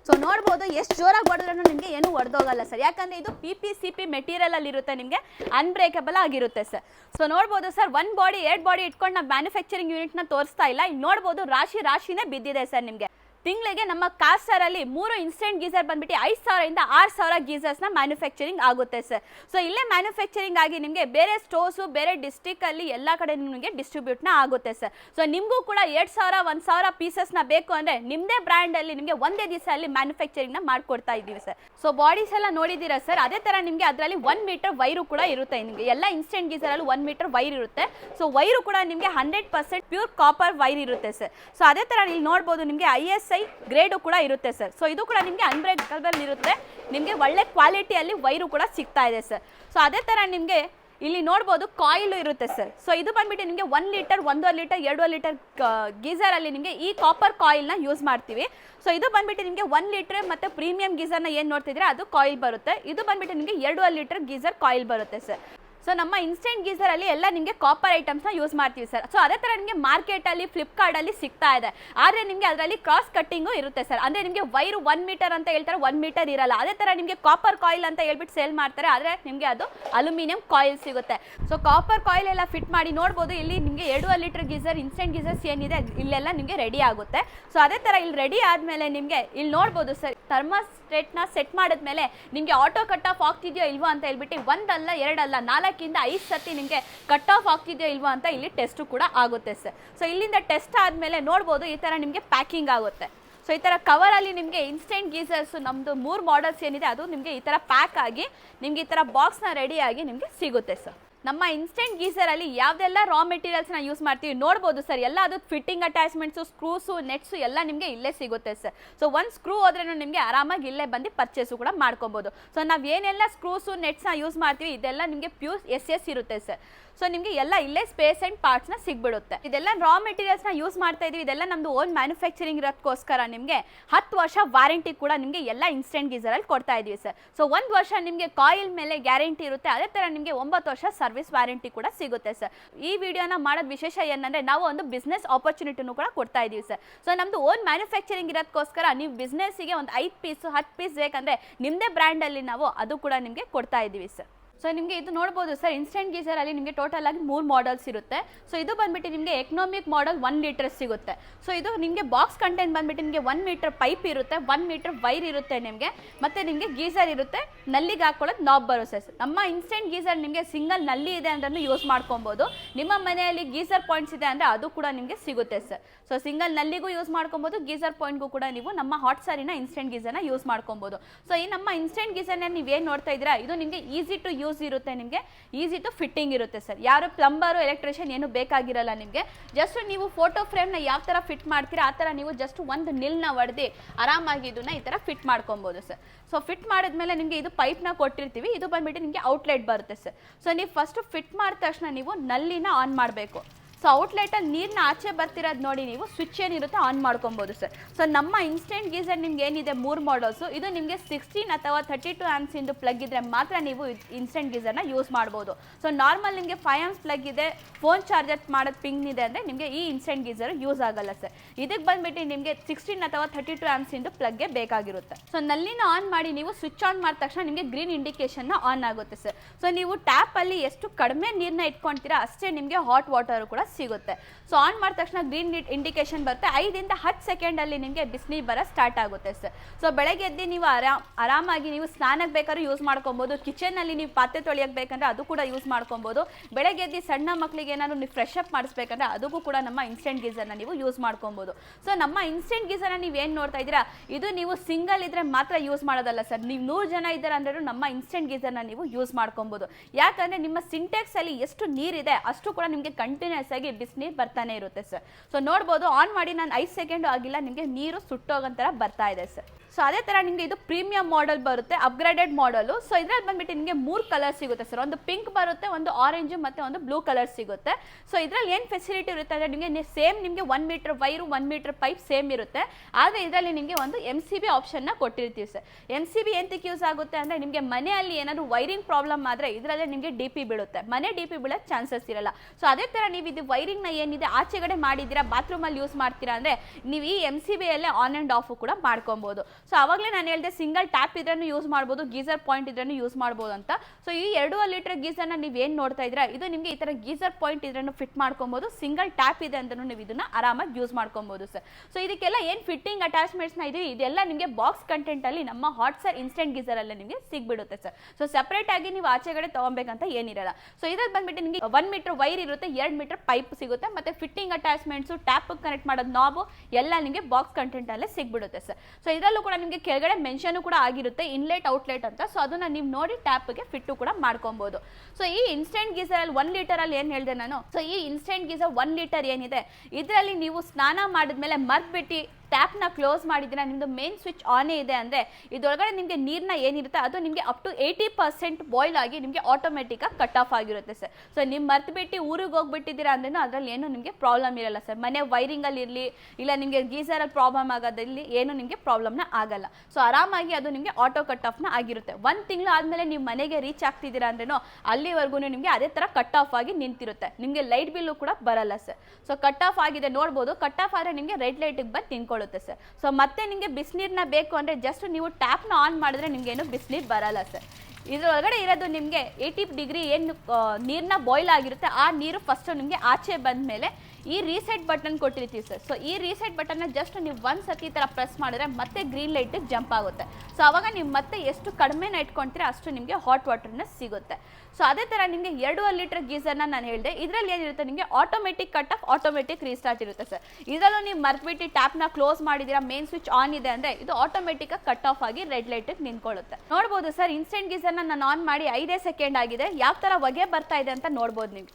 S1: ಸೊ ನೋಡ್ಬೋದು ಎಷ್ಟು ಜೋರಾಗಿ ಹೊಡೆದ್ರೂ ನಿಮಗೆ ಏನು ಹೊಡೆದೋಗಲ್ಲ ಸರ್ ಯಾಕಂದರೆ ಇದು ಪಿ ಪಿ ಸಿ ಪಿ ಮೆಟೀರಿಯಲಲ್ಲಿ ಇರುತ್ತೆ, ನಿಮಗೆ ಅನ್ಬ್ರೇಕಬಲ್ ಆಗಿರುತ್ತೆ ಸರ್ ಸೊ ನೋಡ್ಬೋದು ಸರ್ ಒನ್ ಬಾಡಿ ಎರಡು ಬಾಡಿ ಇಟ್ಕೊಂಡು ನಾವು ಮ್ಯಾನುಫ್ಯಾಕ್ಚರಿಂಗ್ ಯೂನಿಟ್ನ ತೋರಿಸ್ತಾ ಇಲ್ಲ. ಇಲ್ಲಿ ನೋಡ್ಬೋದು ರಾಶಿ ರಾಶಿನೇ ಬಿದ್ದಿದೆ ಸರ್ ನಿಮಗೆ. ತಿಂಗಳಿಗೆ ನಮ್ಮ ಕಾಸ್ಟರಲ್ಲಿ ಮೂರು ಇನ್ಸ್ಟೆಂಟ್ ಗೀಸರ್ ಬಂದ್ಬಿಟ್ಟು ಐದು ಸಾವಿರದಿಂದ ಆರು ಸಾವಿರ ನ ಮ್ಯಾನುಫ್ಯಾಕ್ಚರಿಂಗ್ ಆಗುತ್ತೆ ಸರ್ ಸೊ ಇಲ್ಲೇ ಮ್ಯಾನುಫ್ಯಾಕ್ಚರಿಂಗ್ ಆಗಿ ನಿಮಗೆ ಬೇರೆ ಸ್ಟೋರ್ಸು ಬೇರೆ ಡಿಸ್ಟಿಕಲ್ಲಿ ಎಲ್ಲ ಕಡೆ ನಿಮಗೆ ಡಿಸ್ಟ್ರಿಬ್ಯೂಟ್ನ ಆಗುತ್ತೆ ಸರ್ ಸೊ ನಿಮಗೂ ಕೂಡ ಎರಡು ಸಾವಿರ, ಒಂದು ಸಾವಿರ ಪೀಸಸ್ನ ಬೇಕು ಅಂದರೆ ನಿಮ್ಮದೇ ಬ್ರ್ಯಾಂಡಲ್ಲಿ ನಿಮಗೆ ಒಂದೇ ದಿವಸ ಅಲ್ಲಿ ಮ್ಯಾನುಫ್ಯಾಕ್ಚರಿಂಗ್ನ ಮಾಡಿಕೊಡ್ತಾ ಇದ್ದೀವಿ ಸರ್ ಸೊ ಬಾಡೀಸ್ ಎಲ್ಲ ನೋಡಿದ್ದೀರಾ ಸರ್ ಅದೇ ಥರ ನಿಮಗೆ ಅದರಲ್ಲಿ ಒನ್ ಮೀಟರ್ ವೈರು ಕೂಡ ಇರುತ್ತೆ ನಿಮಗೆ. ಎಲ್ಲ ಇನ್ಸ್ಟೆಂಟ್ ಗೀಸರಲ್ಲಿ ಒನ್ ಮೀಟರ್ ವೈರ್ ಇರುತ್ತೆ. ಸೊ ವೈರು ಕೂಡ ನಿಮಗೆ hundred percent pure copper wire ಇರುತ್ತೆ ಸರ್ ಸೊ ಅದೇ ಥರ ಇಲ್ಲಿ ನೋಡ್ಬೋದು ನಿಮಗೆ ಐ ಎಸ್ ಐ ಗ್ರೇಡು ಕೂಡ ಇರುತ್ತೆ ಸರ್. ಸೊ ಇದು ಕೂಡ ನಿಮಗೆ ಅನ್ಬ್ರೇಕಬಲ್ ಇರುತ್ತೆ. ನಿಮಗೆ ಒಳ್ಳೆ ಕ್ವಾಲಿಟಿಯಲ್ಲಿ ವೈರು ಕೂಡ ಸಿಗ್ತಾ ಇದೆ ಸರ್. ಸೊ ಅದೇ ಥರ ನಿಮಗೆ ಇಲ್ಲಿ ನೋಡ್ಬೋದು ಕಾಯಿಲು ಇರುತ್ತೆ ಸರ್. ಸೊ ಇದು ಬಂದ್ಬಿಟ್ಟು ನಿಮಗೆ ಒನ್ ಲೀಟರ್ ಒಂದೂವರೆ ಲೀಟರ್ ಎರಡೂವರೆ ಲೀಟರ್ ಗೀಸರಲ್ಲಿ ನಿಮಗೆ ಈ ಕಾಪರ್ ಕಾಯಿಲ್ನ ಯೂಸ್ ಮಾಡ್ತೀವಿ. ಸೊ ಇದು ಬಂದ್ಬಿಟ್ಟು ನಿಮಗೆ ಒನ್ ಲೀಟರ್ ಮತ್ತು ಪ್ರೀಮಿಯಂ ಗೀಸರ್ನ ಏನು ನೋಡ್ತಿದ್ರೆ ಅದು ಕಾಯಿಲ್ ಬರುತ್ತೆ. ಇದು ಬಂದ್ಬಿಟ್ಟು ನಿಮಗೆ ಎರಡೂವರೆ ಲೀಟರ್ ಗೀಸರ್ ಕಾಯಿಲ್ ಬರುತ್ತೆ ಸರ್. ಸೊ ನಮ್ಮ ಇನ್ಸ್ಟೆಂಟ್ ಗೀಸರಲ್ಲಿ ಎಲ್ಲ ನಿಮಗೆ ಕಾಪರ್ ಐಟಮ್ಸ್ನ ಯೂಸ್ ಮಾಡ್ತೀವಿ ಸರ್ ಸೊ ಅದೇ ಥರ ನಿಮಗೆ ಮಾರ್ಕೆಟಲ್ಲಿ ಫ್ಲಿಪ್ಕಾರ್ಟಲ್ಲಿ ಸಿಗ್ತಾ ಇದೆ. ಆದರೆ ನಿಮಗೆ ಅದರಲ್ಲಿ ಕ್ರಾಸ್ ಕಟ್ಟಿಂಗು ಇರುತ್ತೆ ಸರ್ ಅಂದರೆ ನಿಮಗೆ ವೈರು ಒನ್ ಮೀಟರ್ ಅಂತ ಹೇಳ್ತಾರೆ ಒನ್ ಮೀಟರ್ ಇರಲ್ಲ. ಅದೇ ಥರ ನಿಮಗೆ ಕಾಪರ್ ಕಾಯಿಲ್ ಅಂತ ಹೇಳ್ಬಿಟ್ಟು ಸೇಲ್ ಮಾಡ್ತಾರೆ. ಆದರೆ ನಿಮಗೆ ಅದು ಅಲ್ಯೂಮಿನಿಯಂ ಕಾಯಿಲ್ ಸಿಗುತ್ತೆ. ಸೊ ಕಾಪರ್ ಕಾಯಿಲ್ ಎಲ್ಲ ಫಿಟ್ ಮಾಡಿ ನೋಡ್ಬೋದು. ಇಲ್ಲಿ ನಿಮಗೆ ಎರಡೂವರೆ ಲೀಟರ್ ಗೀಸರ್ ಇನ್ಸ್ಟೆಂಟ್ ಗೀಸರ್ಸ್ ಏನಿದೆ, ಇಲ್ಲೆಲ್ಲ ನಿಮಗೆ ರೆಡಿ ಆಗುತ್ತೆ. ಸೊ ಅದೇ ಥರ ಇಲ್ಲಿ ರೆಡಿ ಆದಮೇಲೆ ನಿಮಗೆ ಇಲ್ಲಿ ನೋಡ್ಬೋದು ಸರ್ ಥರ್ಮಾಸ್ಟೇಟ್ನ ಸೆಟ್ ಮಾಡಿದ್ಮೇಲೆ ನಿಮಗೆ ಆಟೋ ಕಟ್ ಆಫ್ ಆಗ್ತಿದೆಯೋ ಇಲ್ವೋ ಅಂತ ಹೇಳ್ಬಿಟ್ಟು ಒಂದಲ್ಲ, ಎರಡಲ್ಲ ನಾಲ್ಕಿಂದ ಐದು ಸತಿ ನಿಮಗೆ ಕಟ್ ಆಫ್ ಆಗ್ತಿದೆಯೋ ಇಲ್ವೋ ಅಂತ ಇಲ್ಲಿ ಟೆಸ್ಟು ಕೂಡ ಆಗುತ್ತೆ ಸರ್ ಸೊ ಇಲ್ಲಿಂದ ಟೆಸ್ಟ್ ಆದಮೇಲೆ ನೋಡ್ಬೋದು ಈ ಥರ ನಿಮಗೆ ಪ್ಯಾಕಿಂಗ್ ಆಗುತ್ತೆ. ಸೊ ಈ ಥರ ಕವರಲ್ಲಿ ನಿಮಗೆ ಇನ್ಸ್ಟೆಂಟ್ ಗೀಸರ್ಸ್ ನಮ್ಮದು ಮೂರು ಮಾಡಲ್ಸ್ ಏನಿದೆ, ಅದು ನಿಮಗೆ ಈ ಥರ ಪ್ಯಾಕ್ ಆಗಿ, ನಿಮಗೆ ಈ ಥರ ಬಾಕ್ಸ್ನ ರೆಡಿಯಾಗಿ ನಿಮಗೆ ಸಿಗುತ್ತೆ ಸರ್ ನಮ್ಮ ಇನ್ಸ್ಟೆಂಟ್ ಗೀಸರ್ ಅಲ್ಲಿ ಯಾವ್ದೆಲ್ಲ ರಾ ಮೆಟೀರಿಯಲ್ಸ್ನ ಯೂಸ್ ಮಾಡ್ತೀವಿ ನೋಡ್ಬೋದು ಸರ್ ಎಲ್ಲ ಅದು ಫಿಟ್ಟಿಂಗ್ ಅಟ್ಯಾಚ್ಮೆಂಟ್ಸು ಸ್ಕ್ರೂಸು ನೆಟ್ಸು ಎಲ್ಲ ನಿಮಗೆ ಇಲ್ಲೇ ಸಿಗುತ್ತೆ ಸರ್ ಸೊ ಒಂದು ಸ್ಕ್ರೂ ಹೋದ್ರೂ ನಿಮಗೆ ಆರಾಮಾಗಿ ಇಲ್ಲೇ ಬಂದು ಪರ್ಚೇಸು ಕೂಡ ಮಾಡ್ಕೊಬೋದು. ಸೊ ನಾವು ಏನೆಲ್ಲ ಸ್ಕ್ರೂಸು ನೆಟ್ಸ್ನ ಯೂಸ್ ಮಾಡ್ತೀವಿ, ಇದೆಲ್ಲ ನಿಮಗೆ ಪ್ಯೂಸ್ ಎಸ್ ಎಸ್ ಇರುತ್ತೆ ಸರ್ ಸೊ ನಿಮಗೆ ಎಲ್ಲ ಇಲ್ಲೇ ಸ್ಪೇಸ್ ಆ್ಯಂಡ್ ಪಾರ್ಟ್ಸ್ನ ಸಿಗ್ಬಿಡುತ್ತೆ. ಇದೆಲ್ಲ ರಾ ಮೆಟೀರಿಯಲ್ಸ್ನ ಯೂಸ್ ಮಾಡ್ತಾ ಇದೀವಿ. ಇದೆಲ್ಲ ನಮ್ದು ಓನ್ ಮ್ಯಾನುಫ್ಯಾಕ್ಚರಿಂಗ್ ಇರೋದಕ್ಕೋಸ್ಕರ ನಿಮಗೆ ಹತ್ತು ವರ್ಷ ವಾರಂಟಿ ಕೂಡ ನಿಮಗೆ ಎಲ್ಲ ಇನ್ಸ್ಟೆಂಟ್ ಗೀಸರಲ್ಲಿ ಕೊಡ್ತಾ ಇದೀವಿ ಸರ್ ಸೊ ಒಂದು ವರ್ಷ ನಿಮಗೆ ಕಾಯಿಲ್ ಮೇಲೆ ಗ್ಯಾರಂಟಿ ಇರುತ್ತೆ. ಅದೇ ಥರ ನಿಮಗೆ ಒಂಬತ್ತು ವರ್ಷ ಸರ್ವಿಸ್ ವಾರಂಟಿ ಕೂಡ ಸಿಗುತ್ತೆ ಸರ್ ಈ ವಿಡಿಯೋನ ಮಾಡೋದು ವಿಶೇಷ ಏನಂದರೆ ನಾವು ಒಂದು ಬಿಸ್ನೆಸ್ ಆಪರ್ಚುನಿಟಿನೂ ಕೂಡ ಕೊಡ್ತಾ ಇದೀವಿ ಸರ್ ಸೊ ನಮ್ಮದು ಓನ್ ಮ್ಯಾನುಫ್ಯಾಕ್ಚರಿಂಗ್ ಇರೋದಕ್ಕೋಸ್ಕರ ನೀವು ಬಿಸ್ನೆಸ್ಸಿಗೆ ಒಂದು ಐದು ಪೀಸು ಹತ್ತು ಪೀಸ್ ಬೇಕಂದರೆ ನಿಮ್ಮದೇ ಬ್ರ್ಯಾಂಡಲ್ಲಿ ನಾವು ಅದು ಕೂಡ ನಿಮಗೆ ಕೊಡ್ತಾ ಇದ್ದೀವಿ ಸರ್ ಸೊ ನಿಮಗೆ ಇದು ನೋಡ್ಬೋದು ಸರ್ ಇನ್ಸ್ಟೆಂಟ್ ಗೀಸರಲ್ಲಿ ನಿಮಗೆ ಟೋಟಲ್ ಆಗಿ ಮೂರು ಮಾಡಲ್ಸ್ ಇರುತ್ತೆ. ಸೊ ಇದು ಬಂದ್ಬಿಟ್ಟು ನಿಮಗೆ ಎಕನಾಮಿಕ್ ಮಾಡಲ್ ಒನ್ ಲೀಟರ್ ಸಿಗುತ್ತೆ. ಸೊ ಇದು ನಿಮಗೆ ಬಾಕ್ಸ್ ಕಂಟೆಂಟ್ ಬಂದ್ಬಿಟ್ಟು ನಿಮಗೆ ಒನ್ ಮೀಟರ್ ಪೈಪ್ ಇರುತ್ತೆ ಒನ್ ಮೀಟರ್ ವೈರ್ ಇರುತ್ತೆ ನಿಮಗೆ. ಮತ್ತು ನಿಮಗೆ ಗೀಸರ್ ಇರುತ್ತೆ, ನಲ್ಲಿಗೆ ಹಾಕೊಳ್ಳೋದು ನಾಬ್ ಬರುತ್ತೆ ಸರ್. ನಮ್ಮ ಇನ್ಸ್ಟೆಂಟ್ ಗೀಸರ್ ನಿಮಗೆ ಸಿಂಗಲ್ನಲ್ಲಿ ಇದೆ ಅಂದ್ರೆ ಯೂಸ್ ಮಾಡ್ಕೊಬೋದು. ನಿಮ್ಮ ಮನೆಯಲ್ಲಿ ಗೀಸರ್ ಪಾಯಿಂಟ್ಸ್ ಇದೆ ಅಂದರೆ ಅದು ಕೂಡ ನಿಮಗೆ ಸಿಗುತ್ತೆ ಸರ್. ಸೊ ಸಿಂಗಲ್ ನಲ್ಲಿಗೂ ಯೂಸ್ ಮಾಡ್ಕೊಬೋದು ಗೀಸರ್ ಪಾಯಿಂಟ್ಗೂ ಕೂಡ ನೀವು ನಮ್ಮ ಹಾಟ್ ಸಾರಿನ ಇನ್ಸ್ಟೆಂಟ್ ಗೀಸರ್ನ ಯೂಸ್ ಮಾಡ್ಕೊಬೋದು. ಸೊ ಈ ನಮ್ಮ ಇನ್ಸ್ಟೆಂಟ್ ಗೀಸರ್ನ ಏನು ನೋಡ್ತಾ ಇದ್ದೀರಾ, ಇದು ನಿಮಗೆ ಈಸಿ ಟು ಯೂಸ್ ಇರುತ್ತೆ ನಿಮಗೆ ಈಸಿ ಟು ಫಿಟ್ಟಿಂಗ್ ಇರುತ್ತೆ ಸರ್ ಯಾರು ಪ್ಲಂಬರು ಎಲೆಕ್ಟ್ರಿಷಿಯನ್ ಏನು ಬೇಕಾಗಿರಲ್ಲ ನಿಮಗೆ. ಜಸ್ಟ್ ನೀವು ಫೋಟೋ ಫ್ರೇಮ್ನ ಯಾವ ಥರ ಫಿಟ್ ಮಾಡ್ತೀರಾ, ಆ ಥರ ನೀವು ಜಸ್ಟ್ ಒಂದು ನಿಲ್ನ ಹೊಡೆದು ಆರಾಮಾಗಿ ಇದನ್ನ ಈ ಥರ ಫಿಟ್ ಮಾಡ್ಕೊಬೋದು ಸರ್ ಸೊ ಫಿಟ್ ಮಾಡಿದ್ಮೇಲೆ ನಿಮಗೆ ಇದು ಪೈಪ್ನ ಕೊಟ್ಟಿರ್ತೀವಿ, ಇದು ಬಂದ್ಬಿಟ್ಟು ನಿಮಗೆ ಔಟ್ಲೆಟ್ ಬರುತ್ತೆ ಸರ್ ಸೊ ನೀವು ಫಸ್ಟ್ ಫಿಟ್ ಮಾಡಿದ ತಕ್ಷಣ ನೀವು ನಲ್ಲಿನ ಆನ್ ಮಾಡಬೇಕು. ಸೊ ಔಟ್ಲೆಟಲ್ಲಿ ನೀರನ್ನ ಆಚೆ ಬರ್ತಿರೋದು ನೋಡಿ ನೀವು ಸ್ವಿಚ್ ಏನಿರುತ್ತೆ ಆನ್ ಮಾಡ್ಕೊಬೋದು ಸರ್ ಸೊ ನಮ್ಮ ಇನ್ಸ್ಟೆಂಟ್ ಗೀಸರ್ ನಿಮ್ಗೆ ಏನಿದೆ? ಮೂರು ಮಾಡಲ್ಸು ಇದು ನಿಮಗೆ ಸಿಕ್ಸ್ಟೀನ್ ಅಥವಾ ಥರ್ಟಿ ಟು ಆ್ಯಮ್ಸಿಂದು ಪ್ಲಗ್ ಇದ್ರೆ ಮಾತ್ರ ನೀವು ಇನ್ಸ್ಟೆಂಟ್ ಗೀಸರ್ನ ಯೂಸ್ ಮಾಡ್ಬೋದು. ಸೊ ನಾರ್ಮಲ್ ನಿಮಗೆ ಫೈವ್ ಆಮ್ಸ್ ಪ್ಲಗ್ ಇದೆ ಫೋನ್ ಚಾರ್ಜರ್ ಮಾಡೋದು ಪಿಂಗ್ ಇದೆ ಅಂದರೆ ನಿಮಗೆ ಈ ಇನ್ಸ್ಟೆಂಟ್ ಗೀಸರ್ ಯೂಸ್ ಆಗಲ್ಲ ಸರ್ ಇದಕ್ಕೆ ಬಂದ್ಬಿಟ್ಟು ನಿಮಗೆ ಸಿಕ್ಸ್ಟೀನ್ ಅಥವಾ ಥರ್ಟಿ ಟು ಆ್ಯಮ್ಸಿಂದು ಪ್ಲಗ್ಗೆ ಬೇಕಾಗಿರುತ್ತೆ. ಸೊ ನಲ್ಲಿನ ಆನ್ ಮಾಡಿ ನೀವು ಸ್ವಿಚ್ ಆನ್ ಮಾಡಿದ ತಕ್ಷಣ ನಿಮಗೆ ಗ್ರೀನ್ ಇಂಡಿಕೇಷನ್ನ ಆನ್ ಆಗುತ್ತೆ ಸರ್ ಸೊ ನೀವು ಟ್ಯಾಪಲ್ಲಿ ಎಷ್ಟು ಕಡಿಮೆ ನೀರನ್ನ ಇಟ್ಕೊಳ್ತೀರಾ ಅಷ್ಟೇ ನಿಮಗೆ ಹಾಟ್ ವಾಟರ್ ಕೂಡ ಸಿಗುತ್ತೆ. ಸೊ ಆನ್ ಮಾಡಿದ ತಕ್ಷಣ ಗ್ರೀನ್ ಇಂಡಿಕೇಶನ್ ಬರುತ್ತೆ. ಐದಿಂದ ಹತ್ತು ಸೆಕೆಂಡಲ್ಲಿ ನಿಮಗೆ ಬಿಸಿನೀರು ಬರೋ ಸ್ಟಾರ್ಟ್ ಆಗುತ್ತೆ ಸರ್. ಸೊ ಬೆಳಗ್ಗೆ ಎದ್ದು ನೀವು ಆರಾಮ್ ಆರಾಮಾಗಿ ನೀವು ಸ್ನಾನಕ್ಕೆ ಬೇಕಾದ್ರೂ ಯೂಸ್ ಮಾಡ್ಕೊಬೋದು. ಕಿಚನಲ್ಲಿ ನೀವು ಪಾತ್ರೆ ತೊಳೆಯಕ್ಕೆ ಬೇಕಂದ್ರೆ ಅದು ಕೂಡ ಯೂಸ್ ಮಾಡ್ಕೊಬೋದು. ಬೆಳಗ್ಗೆ ಎದ್ದು ಸಣ್ಣ ಮಕ್ಕಳಿಗೆ ಏನಾದ್ರು ನೀವು ಫ್ರೆಶ್ ಅಪ್ ಮಾಡಿಸ್ಬೇಕಂದ್ರೆ ಅದಕ್ಕೂ ಕೂಡ ನಮ್ಮ ಇನ್ಸ್ಟೆಂಟ್ ಗೀಸರ್ನ ನೀವು ಯೂಸ್ ಮಾಡ್ಕೊಬೋದು. ಸೊ ನಮ್ಮ ಇನ್ಸ್ಟೆಂಟ್ ಗೀಸರ್ನ ನೀವು ಏನು ನೋಡ್ತಾ ಇದ್ದೀರಾ? ಇದು ನೀವು ಸಿಂಗಲ್ ಇದ್ರೆ ಮಾತ್ರ ಯೂಸ್ ಮಾಡೋದಲ್ಲ ಸರ್. ನೀವು ನೂರು ಜನ ಇದ್ದಾರೆ ಅಂದ್ರೆ ನಮ್ಮ ಇನ್ಸ್ಟೆಂಟ್ ಗೀಸರ್ನ ನೀವು ಯೂಸ್ ಮಾಡ್ಕೊಬೋದು. ಯಾಕಂದರೆ ನಿಮ್ಮ ಸಿಂಟೆಕ್ಸಲ್ಲಿ ಎಷ್ಟು ನೀರಿದೆ ಅಷ್ಟು ಕೂಡ ನಿಮಗೆ ಕಂಟಿನ್ಯೂಸ್ ಆಗಿ ಬಿಸಿನೀರು ಬರ್ತಾನೆ ಇರುತ್ತೆ ಸರ್ ಸೊ ನೋಡ್ಬೋದು ಆನ್ ಮಾಡಿ ನಾನು ಐದು ಸೆಕೆಂಡು ಆಗಿಲ್ಲ, ನಿಮಗೆ ನೀರು ಸುಟ್ಟೋಗಂತರ ಬರ್ತಾ ಇದೆ ಸರ್ ಸೊ ಅದೇ ಥರ ನಿಮಗೆ ಇದು ಪ್ರೀಮಿಯಂ ಮಾಡೆಲ್ ಬರುತ್ತೆ ಅಪ್ಗ್ರೇಡೆಡ್ ಮಾಡಲು ಸೊ ಇದ್ರಲ್ಲಿ ಬಂದ್ಬಿಟ್ಟು ನಿಮಗೆ ಮೂರು ಕಲರ್ ಸಿಗುತ್ತೆ ಸರ್ ಒಂದು ಪಿಂಕ್ ಬರುತ್ತೆ, ಒಂದು ಆರೆಂಜು ಮತ್ತು ಒಂದು ಬ್ಲೂ ಕಲರ್ ಸಿಗುತ್ತೆ. ಸೊ ಇದ್ರಲ್ಲಿ ಏನು ಫೆಸಿಲಿಟಿ ಇರುತ್ತೆ ಅಂದರೆ ನಿಮಗೆ ಸೇಮ್ ನಿಮಗೆ one metre wire one metre pipe same ಇರುತ್ತೆ. ಆದರೆ ಇದರಲ್ಲಿ ನಿಮಗೆ ಒಂದು ಎಂ ಸಿ ಬಿ ಆಪ್ಷನ್ನ ಕೊಟ್ಟಿರ್ತೀವಿ ಸರ್ ಎಂ ಸಿ ಬಿ ಎಂತಕ್ಕೆ ಯೂಸ್ ಆಗುತ್ತೆ ಅಂದರೆ ನಿಮಗೆ ಮನೆಯಲ್ಲಿ ಏನಾದರೂ ವೈರಿಂಗ್ ಪ್ರಾಬ್ಲಮ್ ಆದರೆ ಇದರಲ್ಲೇ ನಿಮಗೆ ಡಿ ಪಿ ಬೀಳುತ್ತೆ. ಮನೆ ಡಿ ಪಿ ಬೀಳೋ ಚಾನ್ಸಸ್ ಇರಲ್ಲ. ಸೊ ಅದೇ ಥರ ನೀವು ಇದು ವೈರಿಂಗ್ನ ಏನಿದೆ ಆಚೆಗಡೆ ಮಾಡಿದ್ದೀರಾ, ಬಾತ್ರೂಮಲ್ಲಿ ಯೂಸ್ ಮಾಡ್ತೀರಾ ಅಂದರೆ ನೀವು ಈ ಎಂ ಸಿ ಬಿಯಲ್ಲೇ ಆನ್ ಆ್ಯಂಡ್ ಆಫು ಕೂಡ ಮಾಡ್ಕೊಬೋದು. ಸೊ ಆವಾಗಲೇ ನಾನು ಹೇಳಿದೆ ಸಿಂಗಲ್ ಟ್ಯಾಪ್ ಇದ್ರೂ ಯೂಸ್ ಮಾಡ್ಬೋದು, ಗೀಸರ್ ಪಾಯಿಂಟ್ ಇದ್ರೂ ಯೂಸ್ ಮಾಡ್ಬೋದು ಅಂತ. ಸೊ ಈ ಎರಡು ಲೀಟರ್ ಗೀಸರ್ನ ನೀವು ಏನು ನೋಡ್ತಾ ಇದ್ದೀರಾ, ಇದು ನಿಮಗೆ ಈ ಥರ ಗೀಸರ್ ಪಾಯಿಂಟ್ ಇದ್ರೂ ಫಿಟ್ ಮಾಡ್ಕೊಬೋದು ಸಿಂಗಲ್ ಟ್ಯಾಪ್ ಇದೆ ಅಂತಲೂ ನೀವು ಇದನ್ನು ಆರಾಮಾಗಿ ಯೂಸ್ ಮಾಡ್ಕೊಬೋದು ಸರ್. ಸೊ ಇದಕ್ಕೆಲ್ಲ ಏನು ಫಿಟ್ಟಿಂಗ್ ಅಟ್ಯಾಚ್ಮೆಂಟ್ಸ್ನ ಇದೆಯೋ ಇದೆಲ್ಲ ನಿಮಗೆ ಬಾಕ್ಸ್ ಕಂಟೆಂಟಲ್ಲಿ ನಮ್ಮ ಹಾಟ್ ಸರ್ ಇನ್ಸ್ಟೆಂಟ್ ಗೀಸರಲ್ಲೇ ನಿಮಗೆ ಸಿಗ್ಬಿಡುತ್ತೆ ಸರ್. ಸೊ ಸಪ್ರೇಟ್ ಆಗಿ ನೀವು ಆಚೆಗಡೆ ತೊಗೊಬೇಕಂತ ಏನಿರಲ್ಲ. ಸೊ ಇದ್ರಲ್ಲಿ ಬಂದ್ಬಿಟ್ಟು ನಿಮಗೆ ಒನ್ ಮೀಟರ್ ವೈರ್ ಇರುತ್ತೆ, ಎರಡು ಮೀಟರ್ ಪೈಪ್ ಸಿಗುತ್ತೆ. ಮತ್ತೆ ಫಿಟ್ಟಿಂಗ್ ಅಟ್ಯಾಚ್ಮೆಂಟ್ಸು ಟ್ಯಾಪ್ ಕನೆಕ್ಟ್ ಮಾಡೋದು ನಾಬು ಎಲ್ಲ ನಿಮಗೆ ಬಾಕ್ಸ್ ಕಂಟೆಂಟಲ್ಲೇ ಸಿಗ್ಬಿಡುತ್ತೆ ಸರ್. ಸೊ ಇದರಲ್ಲೂ ಕೂಡ ನಿಮಗೆ ಕೆಳಗಡೆ ಮೆನ್ಷನ್ ಕೂಡ ಆಗಿರುತ್ತೆ ಇನ್ಲೆಟ್ ಔಟ್ಲೆಟ್ ಅಂತ. ಸೊ ಅದನ್ನ ನೀವು ನೋಡಿ ಟ್ಯಾಪ್ಗೆ ಫಿಟ್ಟು ಕೂಡ ಮಾಡ್ಕೊಬೋದು. ಸೊ ಈ ಇನ್ಸ್ಟೆಂಟ್ ಗೀಸರಲ್ಲಿ ಒನ್ ಲೀಟರಲ್ಲಿ ಏನು ಹೇಳಿದೆ ನಾನು? ಸೊ ಈ ಇನ್ಸ್ಟೆಂಟ್ ಗೀಸರ್ ಒನ್ ಲೀಟರ್ ಏನಿದೆ? ಇದರಲ್ಲಿ ನೀವು ಸ್ನಾನ ಮಾಡಿದ್ಮೇಲೆ ಮರ್ತ್ಬಿಟ್ಟು ಟ್ಯಾಪ್ನ ಕ್ಲೋಸ್ ಮಾಡಿದ್ರೆ ನಿಮ್ಮದು ಮೇನ್ ಸ್ವಿಚ್ ಆನೇ ಇದೆ ಅಂದರೆ ಇದರೊಳಗಡೆ ನಿಮಗೆ ನೀರನ್ನ ಏನಿರುತ್ತೆ ಅದು ನಿಮಗೆ up to eighty percent boil ಆಗಿ ನಿಮಗೆ ಆಟೋಮೆಟಿಕಾಗಿ ಕಟ್ ಆಫ್ ಆಗಿರುತ್ತೆ ಸರ್ ಸೊ ನೀವು ಮರ್ತುಬಿಟ್ಟು ಊರಿಗೆ ಹೋಗ್ಬಿಟ್ಟಿದ್ದೀರಾ ಅಂದ್ರೂ ಅದರಲ್ಲಿ ಏನು ನಿಮಗೆ ಪ್ರಾಬ್ಲಮ್ ಇರಲ್ಲ ಸರ್ ಮನೆ ವೈರಿಂಗಲ್ಲಿ ಇರಲಿ, ಇಲ್ಲ ನಿಮಗೆ ಗೀಸರಲ್ಲಿ ಪ್ರಾಬ್ಲಮ್ ಆಗೋದಲ್ಲಿ ಏನು ನಿಮಗೆ ಪ್ರಾಬ್ಲಮ್ನ ಆಗಲ್ಲ. ಸೊ ಆರಾಮಾಗಿ ಅದು ನಿಮಗೆ ಆಟೋ ಕಟ್ ಆಫ್ನ ಆಗಿರುತ್ತೆ. ಒಂದು ತಿಂಗಳು ಆದಮೇಲೆ ನೀವು ಮನೆಗೆ ರೀಚ್ ಆಗ್ತಿದ್ದೀರಾ ಅಂದ್ರೂ ಅಲ್ಲಿವರೆಗೂ ನಿಮಗೆ ಅದೇ ಥರ ಕಟ್ ಆಫ್ ಆಗಿ ನಿಂತಿರುತ್ತೆ. ನಿಮಗೆ ಲೈಟ್ ಬಿಲ್ಲು ಕೂಡ ಬರಲ್ಲ ಸರ್ ಸೊ ಕಟ್ ಆಫ್ ಆಗಿದೆ, ನೋಡ್ಬೋದು. ಕಟ್ ಆಫ್ ಆದರೆ ನಿಮಗೆ ರೆಡ್ ಲೈಟಿಗೆ ಬಂದು ನಿಂತ್ಕೊಳ್ಳುತ್ತೆ ಸರ್. ಸೊ ಮತ್ತೆ ನಿಮಗೆ ಬಿಸಿನೀರನ್ನ ಬೇಕು ಅಂದರೆ ಜಸ್ಟ್ ನೀವು ಟ್ಯಾಪ್ನ ಆನ್ ಮಾಡಿದ್ರೆ ನಿಮಗೇನು ಬಿಸಿನೀರು ಬರಲ್ಲ ಸರ್. ಇದರೊಳಗಡೆ ಇರೋದು ನಿಮಗೆ ಏಯ್ಟಿ ಡಿಗ್ರಿ ಏನು ನೀರನ್ನ ಬಾಯ್ಲ್ ಆಗಿರುತ್ತೆ. ಆ ನೀರು ಫಸ್ಟು ನಿಮಗೆ ಆಚೆ ಬಂದ ಮೇಲೆ ಈ ರೀಸೆಟ್ ಬಟನ್ ಕೊಟ್ಟಿರ್ತೀವಿ ಸರ್ ಸೊ ಈ ರೀಸೆಟ್ ಬಟನ್ನ ಜಸ್ಟ್ ನೀವು ಒಂದು ಸತಿ ಈ ಥರ ಪ್ರೆಸ್ ಮಾಡಿದ್ರೆ ಮತ್ತೆ ಗ್ರೀನ್ ಲೈಟಿಗೆ ಜಂಪ್ ಆಗುತ್ತೆ. ಸೊ ಅವಾಗ ನೀವು ಮತ್ತೆ ಎಷ್ಟು ಕಡಿಮೆನ ಇಟ್ಕೊಂತೀರ ಅಷ್ಟು ನಿಮಗೆ ಹಾಟ್ ವಾಟರ್ನ ಸಿಗುತ್ತೆ. ಸೊ ಅದೇ ಥರ ನಿಮಗೆ ಎರಡೂವರೆ ಲೀಟರ್ ಗೀಸರ್ನ ನಾನು ಹೇಳಿದೆ, ಇದರಲ್ಲಿ ಏನಿರುತ್ತೆ ನಿಮಗೆ automatic cut off automatic restart ಇರುತ್ತೆ ಸರ್ ಇದರಲ್ಲೂ ನೀವು ಮರ್ಬಿಟ್ಟು ಟ್ಯಾಪ್ನ ಕ್ಲೋಸ್ ಮಾಡಿದ್ದೀರಾ ಮೇನ್ ಸ್ವಿಚ್ ಆನ್ ಇದೆ ಅಂದರೆ ಇದು ಆಟೋಮೆಟಿಕ್ ಕಟ್ ಆಫ್ ಆಗಿ ರೆಡ್ ಲೈಟಿಗೆ ನಿಂತ್ಕೊಳ್ಳುತ್ತೆ. ನೋಡ್ಬೋದು ಸರ್ ಇನ್ಸ್ಟೆಂಟ್ ಗೀಸರ್ ಗೀಸರ್ನ ನಾನು ಆನ್ ಮಾಡಿ ಐದೇ ಸೆಕೆಂಡ್ ಆಗಿದೆ, ಯಾವ ಥರ ಹೊಗೆ ಬರ್ತಾ ಇದೆ ಅಂತ ನೋಡ್ಬೋದು ನೀವು.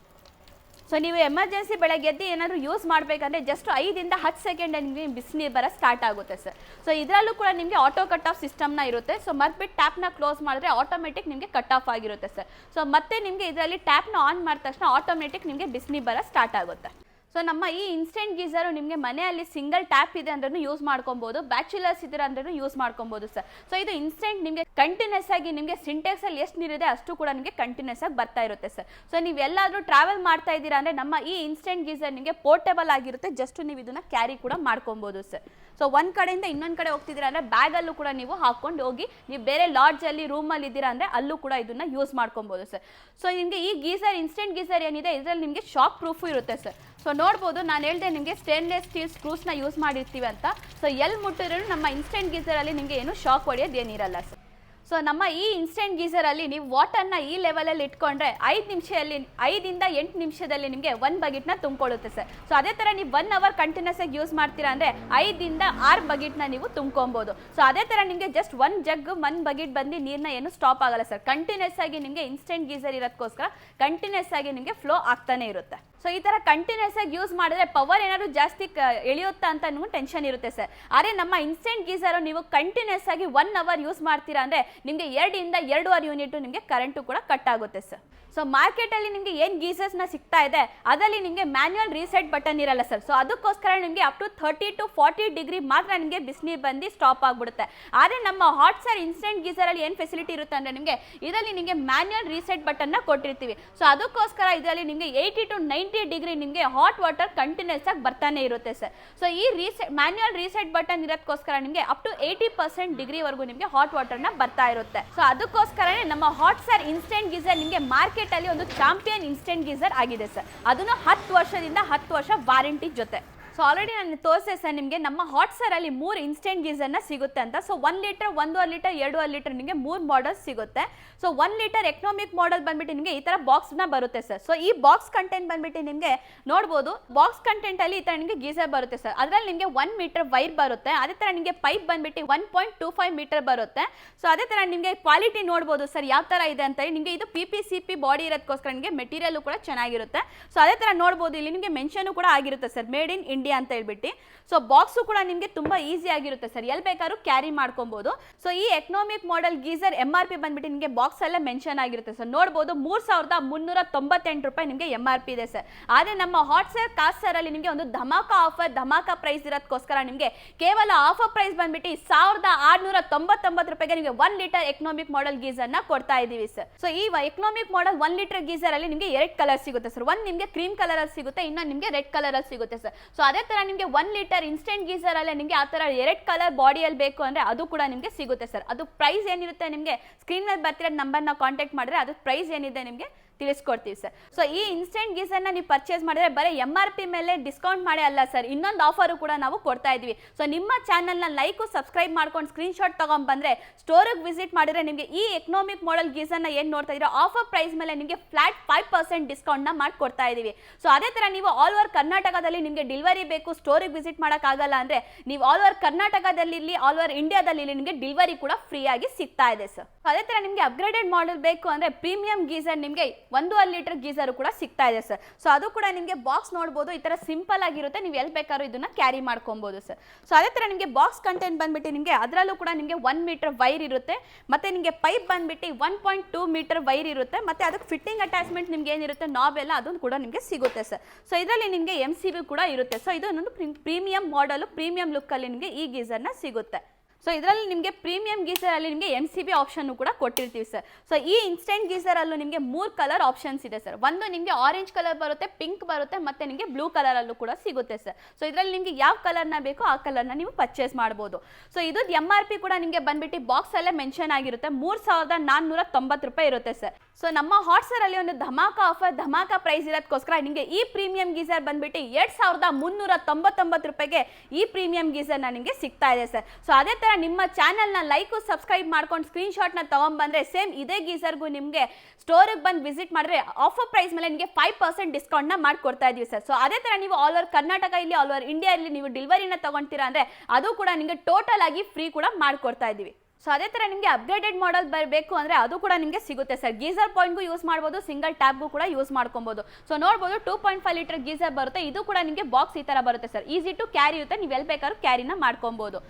S1: ಸೊ ನೀವು ಎಮರ್ಜೆನ್ಸಿ ಬೆಳಗ್ಗೆ ಎದ್ದು ಏನಾದರೂ ಯೂಸ್ ಮಾಡಬೇಕಂದ್ರೆ ಜಸ್ಟ್ ಐದಿಂದ ಹತ್ತು ಸೆಕೆಂಡ್ ನಿಮಗೆ ಬಿಸಿನೀರು ಬರೋ ಸ್ಟಾರ್ಟ್ ಆಗುತ್ತೆ ಸರ್ ಸೊ ಇದರಲ್ಲೂ ಕೂಡ ನಿಮಗೆ ಆಟೋ ಕಟ್ ಆಫ್ ಸಿಸ್ಟಮ್ನ ಇರುತ್ತೆ. ಸೊ ಮರ್ಬಿಟ್ಟು ಟ್ಯಾಪ್ನ ಕ್ಲೋಸ್ ಮಾಡಿದ್ರೆ ಆಟೋಮೆಟಿಕ್ ನಿಮಗೆ ಕಟ್ ಆಫ್ ಆಗಿರುತ್ತೆ ಸರ್ ಸೊ ಮತ್ತೆ ನಿಮಗೆ ಇದರಲ್ಲಿ ಟ್ಯಾಪ್ನ ಆನ್ ಮಾಡಿದ ತಕ್ಷಣ ಆಟೋಮೆಟಿಕ್ ನಿಮಗೆ ಬಿಸಿನೀರು ಬರೋ ಸ್ಟಾರ್ಟ್ ಆಗುತ್ತೆ. ಸೊ ನಮ್ಮ ಈ ಇನ್ಸ್ಟೆಂಟ್ ಗೀಸರು ನಿಮಗೆ ಮನೆಯಲ್ಲಿ ಸಿಂಗಲ್ ಟ್ಯಾಪ್ ಇದೆ ಅಂದ್ರೂ ಯೂಸ್ ಮಾಡ್ಕೊಬೋದು. ಬ್ಯಾಚುಲರ್ಸ್ ಇದ್ದೀರ ಅಂದ್ರೂ ಯೂಸ್ ಮಾಡ್ಕೊಬೋದು ಸರ್ ಸೊ ಇದು ಇನ್ಸ್ಟೆಂಟ್ ನಿಮಗೆ ಕಂಟಿನ್ಯೂಸ್ ಆಗಿ ನಿಮಗೆ ಸಿಂಟೆಕ್ಸ್ ಅಲ್ಲಿ ಎಷ್ಟು ನೀರಿದೆ ಅಷ್ಟು ಕೂಡ ನಿಮಗೆ ಕಂಟಿನ್ಯೂಸ್ ಆಗಿ ಬರ್ತಾ ಇರುತ್ತೆ ಸರ್ ಸೊ ನೀವು ಎಲ್ಲಾದರೂ ಟ್ರಾವೆಲ್ ಮಾಡ್ತಾ ಇದ್ದೀರಾ ಅಂದ್ರೆ ನಮ್ಮ ಈ ಇನ್ಸ್ಟೆಂಟ್ ಗೀಸರ್ ನಿಮಗೆ ಪೋರ್ಟೇಬಲ್ ಆಗಿರುತ್ತೆ. ಜಸ್ಟ್ ನೀವು ಇದನ್ನ ಕ್ಯಾರಿ ಕೂಡ ಮಾಡ್ಕೊಬೋದು ಸರ್ ಸೊ ಒಂದು ಕಡೆಯಿಂದ ಇನ್ನೊಂದು ಕಡೆ ಹೋಗ್ತಿದ್ದೀರಾ ಅಂದ್ರೆ ಬ್ಯಾಗಲ್ಲೂ ಕೂಡ ನೀವು ಹಾಕೊಂಡು ಹೋಗಿ ನೀವು ಬೇರೆ ಲಾಡ್ಜಲ್ಲಿ ರೂಮಲ್ಲಿ ಇದ್ದೀರಾ ಅಂದ್ರೆ ಅಲ್ಲೂ ಕೂಡ ಇದನ್ನ ಯೂಸ್ ಮಾಡ್ಕೊಬೋದು ಸರ್ ಸೊ ನಿಮಗೆ ಈ ಗೀಸರ್ ಇನ್ಸ್ಟೆಂಟ್ ಗೀಸರ್ ಏನಿದೆ, ಇದರಲ್ಲಿ ನಿಮಗೆ ಶಾಕ್ ಪ್ರೂಫು ಇರುತ್ತೆ ಸರ್ ಸೊ ನೋಡ್ಬೋದು, ನಾನು ಹೇಳ್ದೆ ನಿಮಗೆ ಸ್ಟೇನ್ಲೆಸ್ ಸ್ಟೀಲ್ ಸ್ಕ್ರೂಸ್ನ ಯೂಸ್ ಮಾಡಿರ್ತೀವಿ ಅಂತ. ಸೊ ಎಲ್ಲಿ ಮುಟ್ಟಿದ್ರು ನಮ್ಮ ಇನ್ಸ್ಟೆಂಟ್ ಗೀಸರಲ್ಲಿ ನಿಮಗೆ ಏನು ಶಾಕ್ ಹೊಡೆಯೋದು ಏನಿರಲ್ಲ ಸರ್ ಸೊ ನಮ್ಮ ಈ ಇನ್ಸ್ಟೆಂಟ್ ಗೀಸರಲ್ಲಿ ನೀವು ವಾಟರ್ನ ಈ ಲೆವೆಲಲ್ಲಿ ಇಟ್ಕೊಂಡ್ರೆ ಐದು ನಿಮಿಷದಲ್ಲಿ, ಐದಿಂದ ಎಂಟು ನಿಮಿಷದಲ್ಲಿ ನಿಮಗೆ ಒನ್ ಬಕೆಟ್ನ ತುಂಬಿಕೊಳ್ಳುತ್ತೆ ಸರ್ ಸೊ ಅದೇ ಥರ ನೀವು ಒನ್ ಅವರ್ ಕಂಟಿನ್ಯೂಸ್ ಆಗಿ ಯೂಸ್ ಮಾಡ್ತೀರಾ ಅಂದರೆ ಐದಿಂದ ಆರು ಬಕೆಟ್ನ ನೀವು ತುಂಬ್ಕೊಬೋದು. ಸೊ ಅದೇ ಥರ ನಿಮಗೆ ಜಸ್ಟ್ ಒನ್ ಜಗ್ ಒನ್ ಬಗೆಟ್ ಬಂದು ನೀರನ್ನ ಏನು ಸ್ಟಾಪ್ ಆಗಲ್ಲ ಸರ್ ಕಂಟಿನ್ಯೂಸ್ ಆಗಿ ನಿಮಗೆ ಇನ್ಸ್ಟೆಂಟ್ ಗೀಸರ್ ಇರೋದಕ್ಕೋಸ್ಕರ ಕಂಟಿನ್ಯೂಸ್ ಆಗಿ ನಿಮಗೆ ಫ್ಲೋ ಆಗ್ತಾನೆ ಇರುತ್ತೆ. ಸೊ ಈ ತರ ಕಂಟಿನ್ಯೂಸ್ ಆಗಿ ಯೂಸ್ ಮಾಡಿದ್ರೆ ಪವರ್ ಏನಾದ್ರು ಜಾಸ್ತಿ ಎಳಿಯುತ್ತಾ ಅಂತ ನಿಮ್ಗೆ ಟೆನ್ಷನ್ ಇರುತ್ತೆ ಸರ್ ಆದರೆ ನಮ್ಮ ಇನ್ಸ್ಟೆಂಟ್ ಗೀಸರ್ ನೀವು ಕಂಟಿನ್ಯೂಸ್ ಆಗಿ ಒನ್ ಅವರ್ ಯೂಸ್ ಮಾಡ್ತೀರಾ ಅಂದ್ರೆ ನಿಮಗೆ ಎರಡರಿಂದ ಎರಡೂವರೆ ಯೂನಿಟ್ ನಿಮಗೆ ಕರೆಂಟು ಕೂಡ ಕಟ್ ಆಗುತ್ತೆ ಸರ್ ಸೊ ಮಾರ್ಕೆಟಲ್ಲಿ ನಿಮಗೆ ಏನು ಗೀಸರ್ಸ್ನ ಸಿಗ್ತಾ ಇದೆ ಅದರಲ್ಲಿ ನಿಮಗೆ ಮ್ಯಾನ್ಯುವಲ್ ರೀಸೆಟ್ ಬಟನ್ ಇರಲ್ಲ ಸರ್ ಸೊ ಅದಕ್ಕೋಸ್ಕರ ನಿಮಗೆ up to thirty to forty degree ಮಾತ್ರ ನಿಮಗೆ ಬಿಸಿನೀರು ಬಂದು ಸ್ಟಾಪ್ ಆಗಿಬಿಡುತ್ತೆ. ಆದರೆ ನಮ್ಮ ಹಾಟ್ ಸರ್ ಇನ್ಸ್ಟೆಂಟ್ ಗೀಸರಲ್ಲಿ ಏನು ಫೆಸಿಲಿಟಿ ಇರುತ್ತೆ ಅಂದರೆ ನಿಮಗೆ ಇದರಲ್ಲಿ ನಿಮಗೆ ಮ್ಯಾನ್ಯುವಲ್ ರೀಸೆಟ್ ಬಟನ್ನ ಕೊಟ್ಟಿರ್ತೀವಿ. ಸೊ ಅದಕ್ಕೋಸ್ಕರ ಇದರಲ್ಲಿ ನಿಮಗೆ ಏಯ್ಟಿ ಟು ನೈಂಟಿ ಡಿಗ್ರಿ ನಿಮಗೆ ಹಾಟ್ ವಾಟರ್ ಕಂಟಿನ್ಯೂಸ್ ಆಗಿ ಬರ್ತಾನೆ ಇರುತ್ತೆ ಸರ್ ಸೊ ಈ ರೀಸೆಟ್ ಮ್ಯಾನ್ಯುವಲ್ ರೀಸೆಟ್ ಬಟನ್ ಇರೋದಕ್ಕೋಸ್ಕರ ನಿಮಗೆ ಅಪ್ ಟು ಏಯ್ಟಿ ಪರ್ಸೆಂಟ್ ಡಿಗ್ರಿವರೆಗೂ ನಿಮಗೆ ಹಾಟ್ ವಾಟರ್ನ ಬರ್ತಾ ಇರುತ್ತೆ. ಸೊ ಅದಕ್ಕೋಸ್ಕರನೇ ನಮ್ಮ ಹಾಟ್ ಸರ್ ಇನ್ಸ್ಟೆಂಟ್ ಗೀಸರ್ ನಿಮಗೆ ಮಾರ್ಕೆಟಲ್ಲಿ ಒಂದು ಚಾಂಪಿಯನ್ ಇನ್ಸ್ಟೆಂಟ್ ಗೀಸರ್ ಆಗಿದೆ ಸರ್ ಅದನ್ನು ಹತ್ತು ವರ್ಷದಿಂದ ಹತ್ತು ವರ್ಷ ವಾರಂಟಿ ಜೊತೆ. ಸೊ ಆಲ್ರೆಡಿ ನಾನು ತೋರಿಸೆ ಸರ್ ನಿಮಗೆ, ನಮ್ಮ ಹಾಟ್ ಸರ್ ಅಲ್ಲಿ ಮೂರು ಇನ್ಸ್ಟೆಂಟ್ ಗೀಸರ್ನ ಸಿಗುತ್ತೆ ಅಂತ. ಸೊ ಒನ್ ಲೀಟರ್ ಒಂದೂವರೆ ಲೀಟರ್ ಎರಡೂವರೆ ಲೀಟರ್ ನಿಮಗೆ ಮೂರು ಮಾಡಲ್ಸ್ ಸಿಗುತ್ತೆ. So one litre economic model ಬಂದ್ಬಿಟ್ಟು ನಿಮಗೆ ಈ ಥರ ಬಾಕ್ಸ್ನ ಬರುತ್ತೆ ಸರ್. ಸೊ ಈ ಬಾಕ್ಸ್ ಕಂಟೆಂಟ್ ಬಂದ್ಬಿಟ್ಟು ನಿಮಗೆ ನೋಡ್ಬೋದು ಬಾಕ್ಸ್ ಕಂಟೆಂಟಲ್ಲಿ ಈ ಥರ ನಿಮಗೆ ಗೀಸರ್ ಬರುತ್ತೆ ಸರ್. ಅದರಲ್ಲಿ ನಿಮಗೆ ಒನ್ ಮೀಟರ್ ವೈರ್ ಬರುತ್ತೆ. ಅದೇ ಥರ ನಿಮಗೆ ಪೈಪ್ ಬಂದ್ಬಿಟ್ಟು one point two five metre ಬರುತ್ತೆ. ಸೊ ಅದೇ ಥರ ನಿಮಗೆ ಕ್ವಾಲಿಟಿ ನೋಡ್ಬೋದು ಸರ್, ಯಾವ ಥರ ಇದೆ ಅಂತ ನಿಮಗೆ ಇದು P P C P body ಇರೋದಕ್ಕೋಸ್ಕರ ನಿಮಗೆ ಮೆಟೀರಿಯಲ್ ಕೂಡ ಚೆನ್ನಾಗಿರುತ್ತೆ. ಸೊ ಅದೇ ಥರ ನೋಡ್ಬೋದು, ಇಲ್ಲಿ ನಿಮಗೆ ಮೆನ್ಷನ್ ಕೂಡ ಆಗಿರುತ್ತೆ ಸರ್. ಮೇಡ್ ಇನ್ ಇಂಡಿಯಾ ಅಂತ ಹೇಳ್ಬಿಟ್ಟು. ಸೊ ಬಾಕ್ಸು ಕೂಡ ನಿಮಗೆ ತುಂಬಾ ಈಸಿ ಆಗಿರುತ್ತೆ ಸರ್. ಎಲ್ಲಿ ಬೇಕಾದ್ರೂ ಕ್ಯಾರಿ ಮಾಡ್ಕೊಬೋದು. ಸೊ ಈ economic model geyser M R P ಬಂದ್ಬಿಟ್ಟು ನಿಮಗೆ ಬಾಕ್ಸ್ ಅಲ್ಲೇ ಮೆನ್ಷನ್ ಆಗಿರುತ್ತೆ ಸರ್. ನೋಡ್ಬೋದು ಮೂರ್ ಸಾವಿರದ ಮುನ್ನೂರ ತೊಂಬತ್ತೆಂಟು ರೂಪಾಯಿ ನಿಮಗೆ ಎಂ ಆರ್ ಪಿ ಇದೆ ಸರ್. ಆದರೆ ನಮ್ಮ ಹಾಟ್ ಸರ್ ಕಾಸ್ಟ್ ಸರ್ ಅಲ್ಲಿ ನಿಮಗೆ ಒಂದು ಧಮಾಕ ಆಫರ್ ಧಮಾಕ ಪ್ರೈಸ್ ಇರೋದಕ್ಕೋಸ್ಕರ ನಿಮಗೆ ಕೇವಲ ಆಫರ್ ಪ್ರೈಸ್ ಬಂದ್ಬಿಟ್ಟು ಸಾವಿರದ ಆರ್ನೂರ ತೊಂಬತ್ತೊಂಬತ್ತು ರೂಪಾಯಿಗೆ ನಿಮಗೆ ಒನ್ ಲೀಟರ್ ಎಕನಾಮಿಕ್ ಮಾಡೆಲ್ ಗೀಸರ್ನ ಕೊಡ್ತಾ ಇದೀವಿ ಸರ್. ಸೊ ಈ economic model one litre geyser ಅಲ್ಲಿ ನಿಮಗೆ ಎರಡು ಕಲರ್ ಸಿಗುತ್ತೆ ಸರ್. ಒಂದು ನಿಮಗೆ ಕ್ರೀಮ್ ಕಲರ್ ಅಲ್ಲಿ ಸಿಗುತ್ತೆ, ಇನ್ನೊಂದು ನಿಮಗೆ ರೆಡ್ ಕಲರ್ ಅಲ್ಲಿ ಸಿಗುತ್ತೆ ಸರ್. ಸೊ ಅದೇ ತರ ನಿಮಗೆ ಒನ್ ಲೀಟರ್ ಇನ್ಸ್ಟೆಂಟ್ ಗೀಸರ್ ಅಲ್ಲೇ ನಿಮಗೆ ಆ ತರ ಎರಡು ಕಲರ್ ಬಾಡಿಯಲ್ಲಿ ಬೇಕು ಅಂದ್ರೆ ಅದು ಕೂಡ ನಿಮಗೆ ಸಿಗುತ್ತೆ ಸರ್ ಅದು ಪ್ರೈಸ್ ಏನಿರುತ್ತೆ ನಿಮಗೆ ಸ್ಕ್ರೀನ್ ಮೇಲೆ ಬರ್ತಿರೋ ನಂಬರ್ನ ಕಾಂಟ್ಯಾಕ್ಟ್ ಮಾಡಿದ್ರೆ ಅದು ಪ್ರೈಸ್ ಏನಿದೆ ನಿಮಗೆ ತಿಳಿಸ್ಕೊಡ್ತೀವಿ ಸರ್. ಸೊ ಈ ಇನ್ಸ್ಟೆಂಟ್ ಗೀಸರ್ನ ನೀವು ಪರ್ಚೇಸ್ ಮಾಡಿದ್ರೆ ಬರೀ ಎಂ ಆರ್ ಪಿ ಮೇಲೆ ಡಿಸ್ಕೌಂಟ್ ಮಾಡಿ ಅಲ್ಲ ಸರ್, ಇನ್ನೊಂದು ಆಫರು ಕೂಡ ನಾವು ಕೊಡ್ತಾ ಇದ್ದೀವಿ. ಸೊ ನಿಮ್ಮ ಚಾನಲ್ನ ಲೈಕು ಸಬ್ಸ್ಕ್ರೈಬ್ ಮಾಡ್ಕೊಂಡು ಸ್ಕ್ರೀನ್ಶಾಟ್ ತಗೊಂಡ್ ಬಂದ್ರೆ ಸ್ಟೋರಿಗೆ ವಿಸಿಟ್ ಮಾಡಿದ್ರೆ ನಿಮಗೆ ಈ ಎಕನಾಮಿಕ್ ಮಾಡೆಲ್ ಗೀಸರ್ನ ಏನು ನೋಡ್ತಾ ಇದ್ರೆ ಆಫರ್ ಪ್ರೈಸ್ ಮೇಲೆ ನಿಮಗೆ ಫ್ಲಾಟ್ ಫೈವ್ ಪರ್ಸೆಂಟ್ ಡಿಸ್ಕೌಂಟ್ನ ಮಾಡಿ ಕೊಡ್ತಾ ಇದೀವಿ ಸೊ ಅದೇ ಥರ ನೀವು ಆಲ್ ಓವರ್ ಕರ್ನಾಟಕದಲ್ಲಿ ನಿಮಗೆ ಡಿಲಿವರಿ ಬೇಕು ಸ್ಟೋರಿಗೆ ವಿಸಿಟ್ ಮಾಡೋಕ್ಕಾಗಲ್ಲ ಅಂದರೆ ನೀವು ಆಲ್ ಓವರ್ ಕರ್ನಾಟಕದಲ್ಲಿ ಇಲ್ಲಿ ಆಲ್ ಓವರ್ ಇಂಡಿಯಾದಲ್ಲಿ ನಿಮಗೆ ಡಿಲಿವರಿ ಕೂಡ ಫ್ರೀಯಾಗಿ ಸಿಗ್ತಾ ಇದೆ ಸರ್. ಅದೇ ಥರ ನಿಮಗೆ ಅಪ್ಗ್ರೇಡೆಡ್ ಮಾಡಲ್ ಬೇಕು ಅಂದರೆ ಪ್ರೀಮಿಯಂ ಗೀಸರ್ ನಿಮಗೆ ಒಂದೂವರೆ ಲೀಟರ್ ಗೀಸರ್ ಕೂಡ ಸಿಗ್ತಾ ಇದೆ, ಸರ್. ಸೊ ಅದು ಕೂಡ ನಿಮಗೆ ಬಾಕ್ಸ್ ನೋಡ್ಬೋದು. ಈ ಥರ ಸಿಂಪಲ್ ಆಗಿರುತ್ತೆ. ನೀವು ಎಲ್ಲಿ ಬೇಕಾದ್ರೂ ಇದನ್ನ ಕ್ಯಾರಿ ಮಾಡ್ಕೊಬೋದು, ಸರ್. ಸೊ ಅದೇ ಥರ ನಿಮಗೆ ಬಾಕ್ಸ್ ಕಂಟೆಂಟ್ ಬಂದ್ಬಿಟ್ಟು ನಿಮಗೆ ಅದರಲ್ಲೂ ಕೂಡ ನಿಮಗೆ ಒನ್ ಮೀಟರ್ ವೈರ್ ಇರುತ್ತೆ. ಮತ್ತೆ ನಿಮಗೆ ಪೈಪ್ ಬಂದ್ಬಿಟ್ಟು one point two metre wire ಇರುತ್ತೆ. ಮತ್ತೆ ಅದಕ್ಕೆ ಫಿಟ್ಟಿಂಗ್ ಅಟ್ಯಾಚ್ಮೆಂಟ್ ನಿಮ್ಗೆ ಏನಿರುತ್ತೆ ನಾಬ್ ಎಲ್ಲ ಅದೊಂದು ಕೂಡ ನಿಮಗೆ ಸಿಗುತ್ತೆ, ಸರ್. ಸೊ ಇದರಲ್ಲಿ ನಿಮಗೆ ಎಂ ಸಿ ಬಿ ಕೂಡ ಇರುತ್ತೆ. ಸೊ ಇದು ಒಂದು ಪ್ರೀಮಿಯಂ ಮಾಡಲು ಪ್ರೀಮಿಯಂ ಲುಕ್ಕಲ್ಲಿ ನಿಮಗೆ ಈ ಗೀಸರ್ನ ಸಿಗುತ್ತೆ. ಸೊ ಇದರಲ್ಲಿ ನಿಮಗೆ ಪ್ರೀಮಿಯಂ ಗೀಸರ್ ಅಲ್ಲಿ ನಿಮಗೆ ಎಂ ಸಿ ಬಿ ಆಪ್ಷನ್ ಕೂಡ ಕೊಟ್ಟಿರ್ತೀವಿ ಸರ್ ಸೊ ಈ ಇನ್ಸ್ಟೆಂಟ್ ಗೀಸರ್ ಅಲ್ಲೂ ನಿಮಗೆ ಮೂರು ಕಲರ್ ಆಪ್ಷನ್ಸ್ ಇದೆ ಸರ್ ಒಂದು ನಿಮಗೆ ಆರೆಂಜ್ ಕಲರ್ ಬರುತ್ತೆ ಪಿಂಕ್ ಬರುತ್ತೆ, ಮತ್ತೆ ನಿಮಗೆ ಬ್ಲೂ ಕಲರ್ ಅಲ್ಲೂ ಕೂಡ ಸಿಗುತ್ತೆ ಸರ್ ಸೊ ಇದರಲ್ಲಿ ನಿಮಗೆ ಯಾವ ಕಲರ್ನ ಬೇಕೋ ಆ ಕಲರ್ನ ನೀವು ಪರ್ಚೇಸ್ ಮಾಡ್ಬೋದು. ಸೊ ಇದು ಎಂ ಆರ್ ಪಿ ಕೂಡ ನಿಮಗೆ ಬಂದ್ಬಿಟ್ಟು ಬಾಕ್ಸ್ ಅಲ್ಲೇ ಮೆನ್ಷನ್ ಆಗಿರುತ್ತೆ. ಮೂರು ಸಾವಿರದ ನಾನ್ನೂರ ತೊಂಬತ್ತು ರೂಪಾಯಿ ಇರುತ್ತೆ ಸರ್ ಸೊ ನಮ್ಮ ಹಾಟ್ಸರಲ್ಲಿ ಒಂದು ಧಮಾಕ ಆಫರ್ ಧಮಾಕ ಪ್ರೈಸ್ ಇರೋದಕ್ಕೋಸ್ಕರ ನಿಮಗೆ ಈ ಪ್ರೀಮಿಯಂ ಗೀಸರ್ ಬಂದ್ಬಿಟ್ಟು ಎರಡು ಸಾವಿರದ ಮುನ್ನೂರ ತೊಂಬತ್ತೊಂಬತ್ತು ರೂಪಾಯಿಗೆ ಈ ಪ್ರೀಮಿಯಂ ಗೀಸರ್ನ ನಿಮಗೆ ಸಿಗ್ತಾ ಇದೆ ಸರ್ ಸೊ ಅದೇ ಥರ ನಿಮ್ಮ ಚಾನಲ್ನ ಲೈಕು, ಸಬ್ಸ್ಕ್ರೈಬ್ ಮಾಡ್ಕೊಂಡು ಸ್ಕ್ರೀನ್ಶಾಟ್ನ ತೊಗೊಂಬಂದ್ರೆ ಸೇಮ್ ಇದೇ ಗೀಸರ್ಗೂ ನಿಮಗೆ ಸ್ಟೋರಿಗೆ ಬಂದು ವಿಸಿಟ್ ಮಾಡಿದ್ರೆ ಆಫರ್ ಪ್ರೈಸ್ ಮೇಲೆ ನಿಮಗೆ ಫೈವ್ ಪರ್ಸೆಂಟ್ ಡಿಸ್ಕೌಂಟ್ನ ಮಾಡಿಕೊಡ್ತಾ ಇದೀವಿ ಸರ್. ಸೊ ಅದೇ ಥರ ನೀವು ಆಲ್ ಓವರ್ ಕರ್ನಾಟಕ ಇಲ್ಲಿ ಆಲ್ ಓವರ್ ಇಂಡಿಯಾ ಇಲ್ಲಿ ನೀವು ಡಿಲಿವರಿನ ತೊಗೊಳ್ತೀರಾ ಅಂದರೆ ಅದು ಕೂಡ ನಿಮಗೆ ಟೋಟಲ್ ಆಗಿ ಫ್ರೀ ಕೂಡ ಮಾಡಿಕೊಡ್ತಾ ಇದ್ದೀವಿ. ಸೊ ಅದೇ ಥರ ನಿಮಗೆ ಅಪ್ಗ್ರೇಡೆಡ್ ಮಾಡಲ್ ಬರಬೇಕು ಅಂದರೆ ಅದು ಕೂಡ ನಿಮಗೆ ಸಿಗುತ್ತೆ ಸರ್. ಗೀಸರ್ ಪಾಯಿಂಟ್ಗೂ ಯೂಸ್ ಮಾಡ್ಬೋದು ಸಿಂಗಲ್ ಟ್ಯಾಬ್ಗೂ ಕೂಡ ಯೂಸ್ ಮಾಡ್ಕೊಬೋದು. ಸೊ ನೋಡ್ಬೋದು two point five litre geyser ಬರುತ್ತೆ. ಇದು ಕೂಡ ನಿಮಗೆ ಬಾಕ್ಸ್ ಈ ಥರ ಬರುತ್ತೆ ಸರ್. ಈಸಿ ಟು ಕ್ಯಾರಿ ಇರುತ್ತೆ. ನೀವು ಎಲ್ಲಿ ಬೇಕಾದ್ರೂ ಕ್ಯಾರಿನ ಮಾಡ್ಕೊಬೋದು.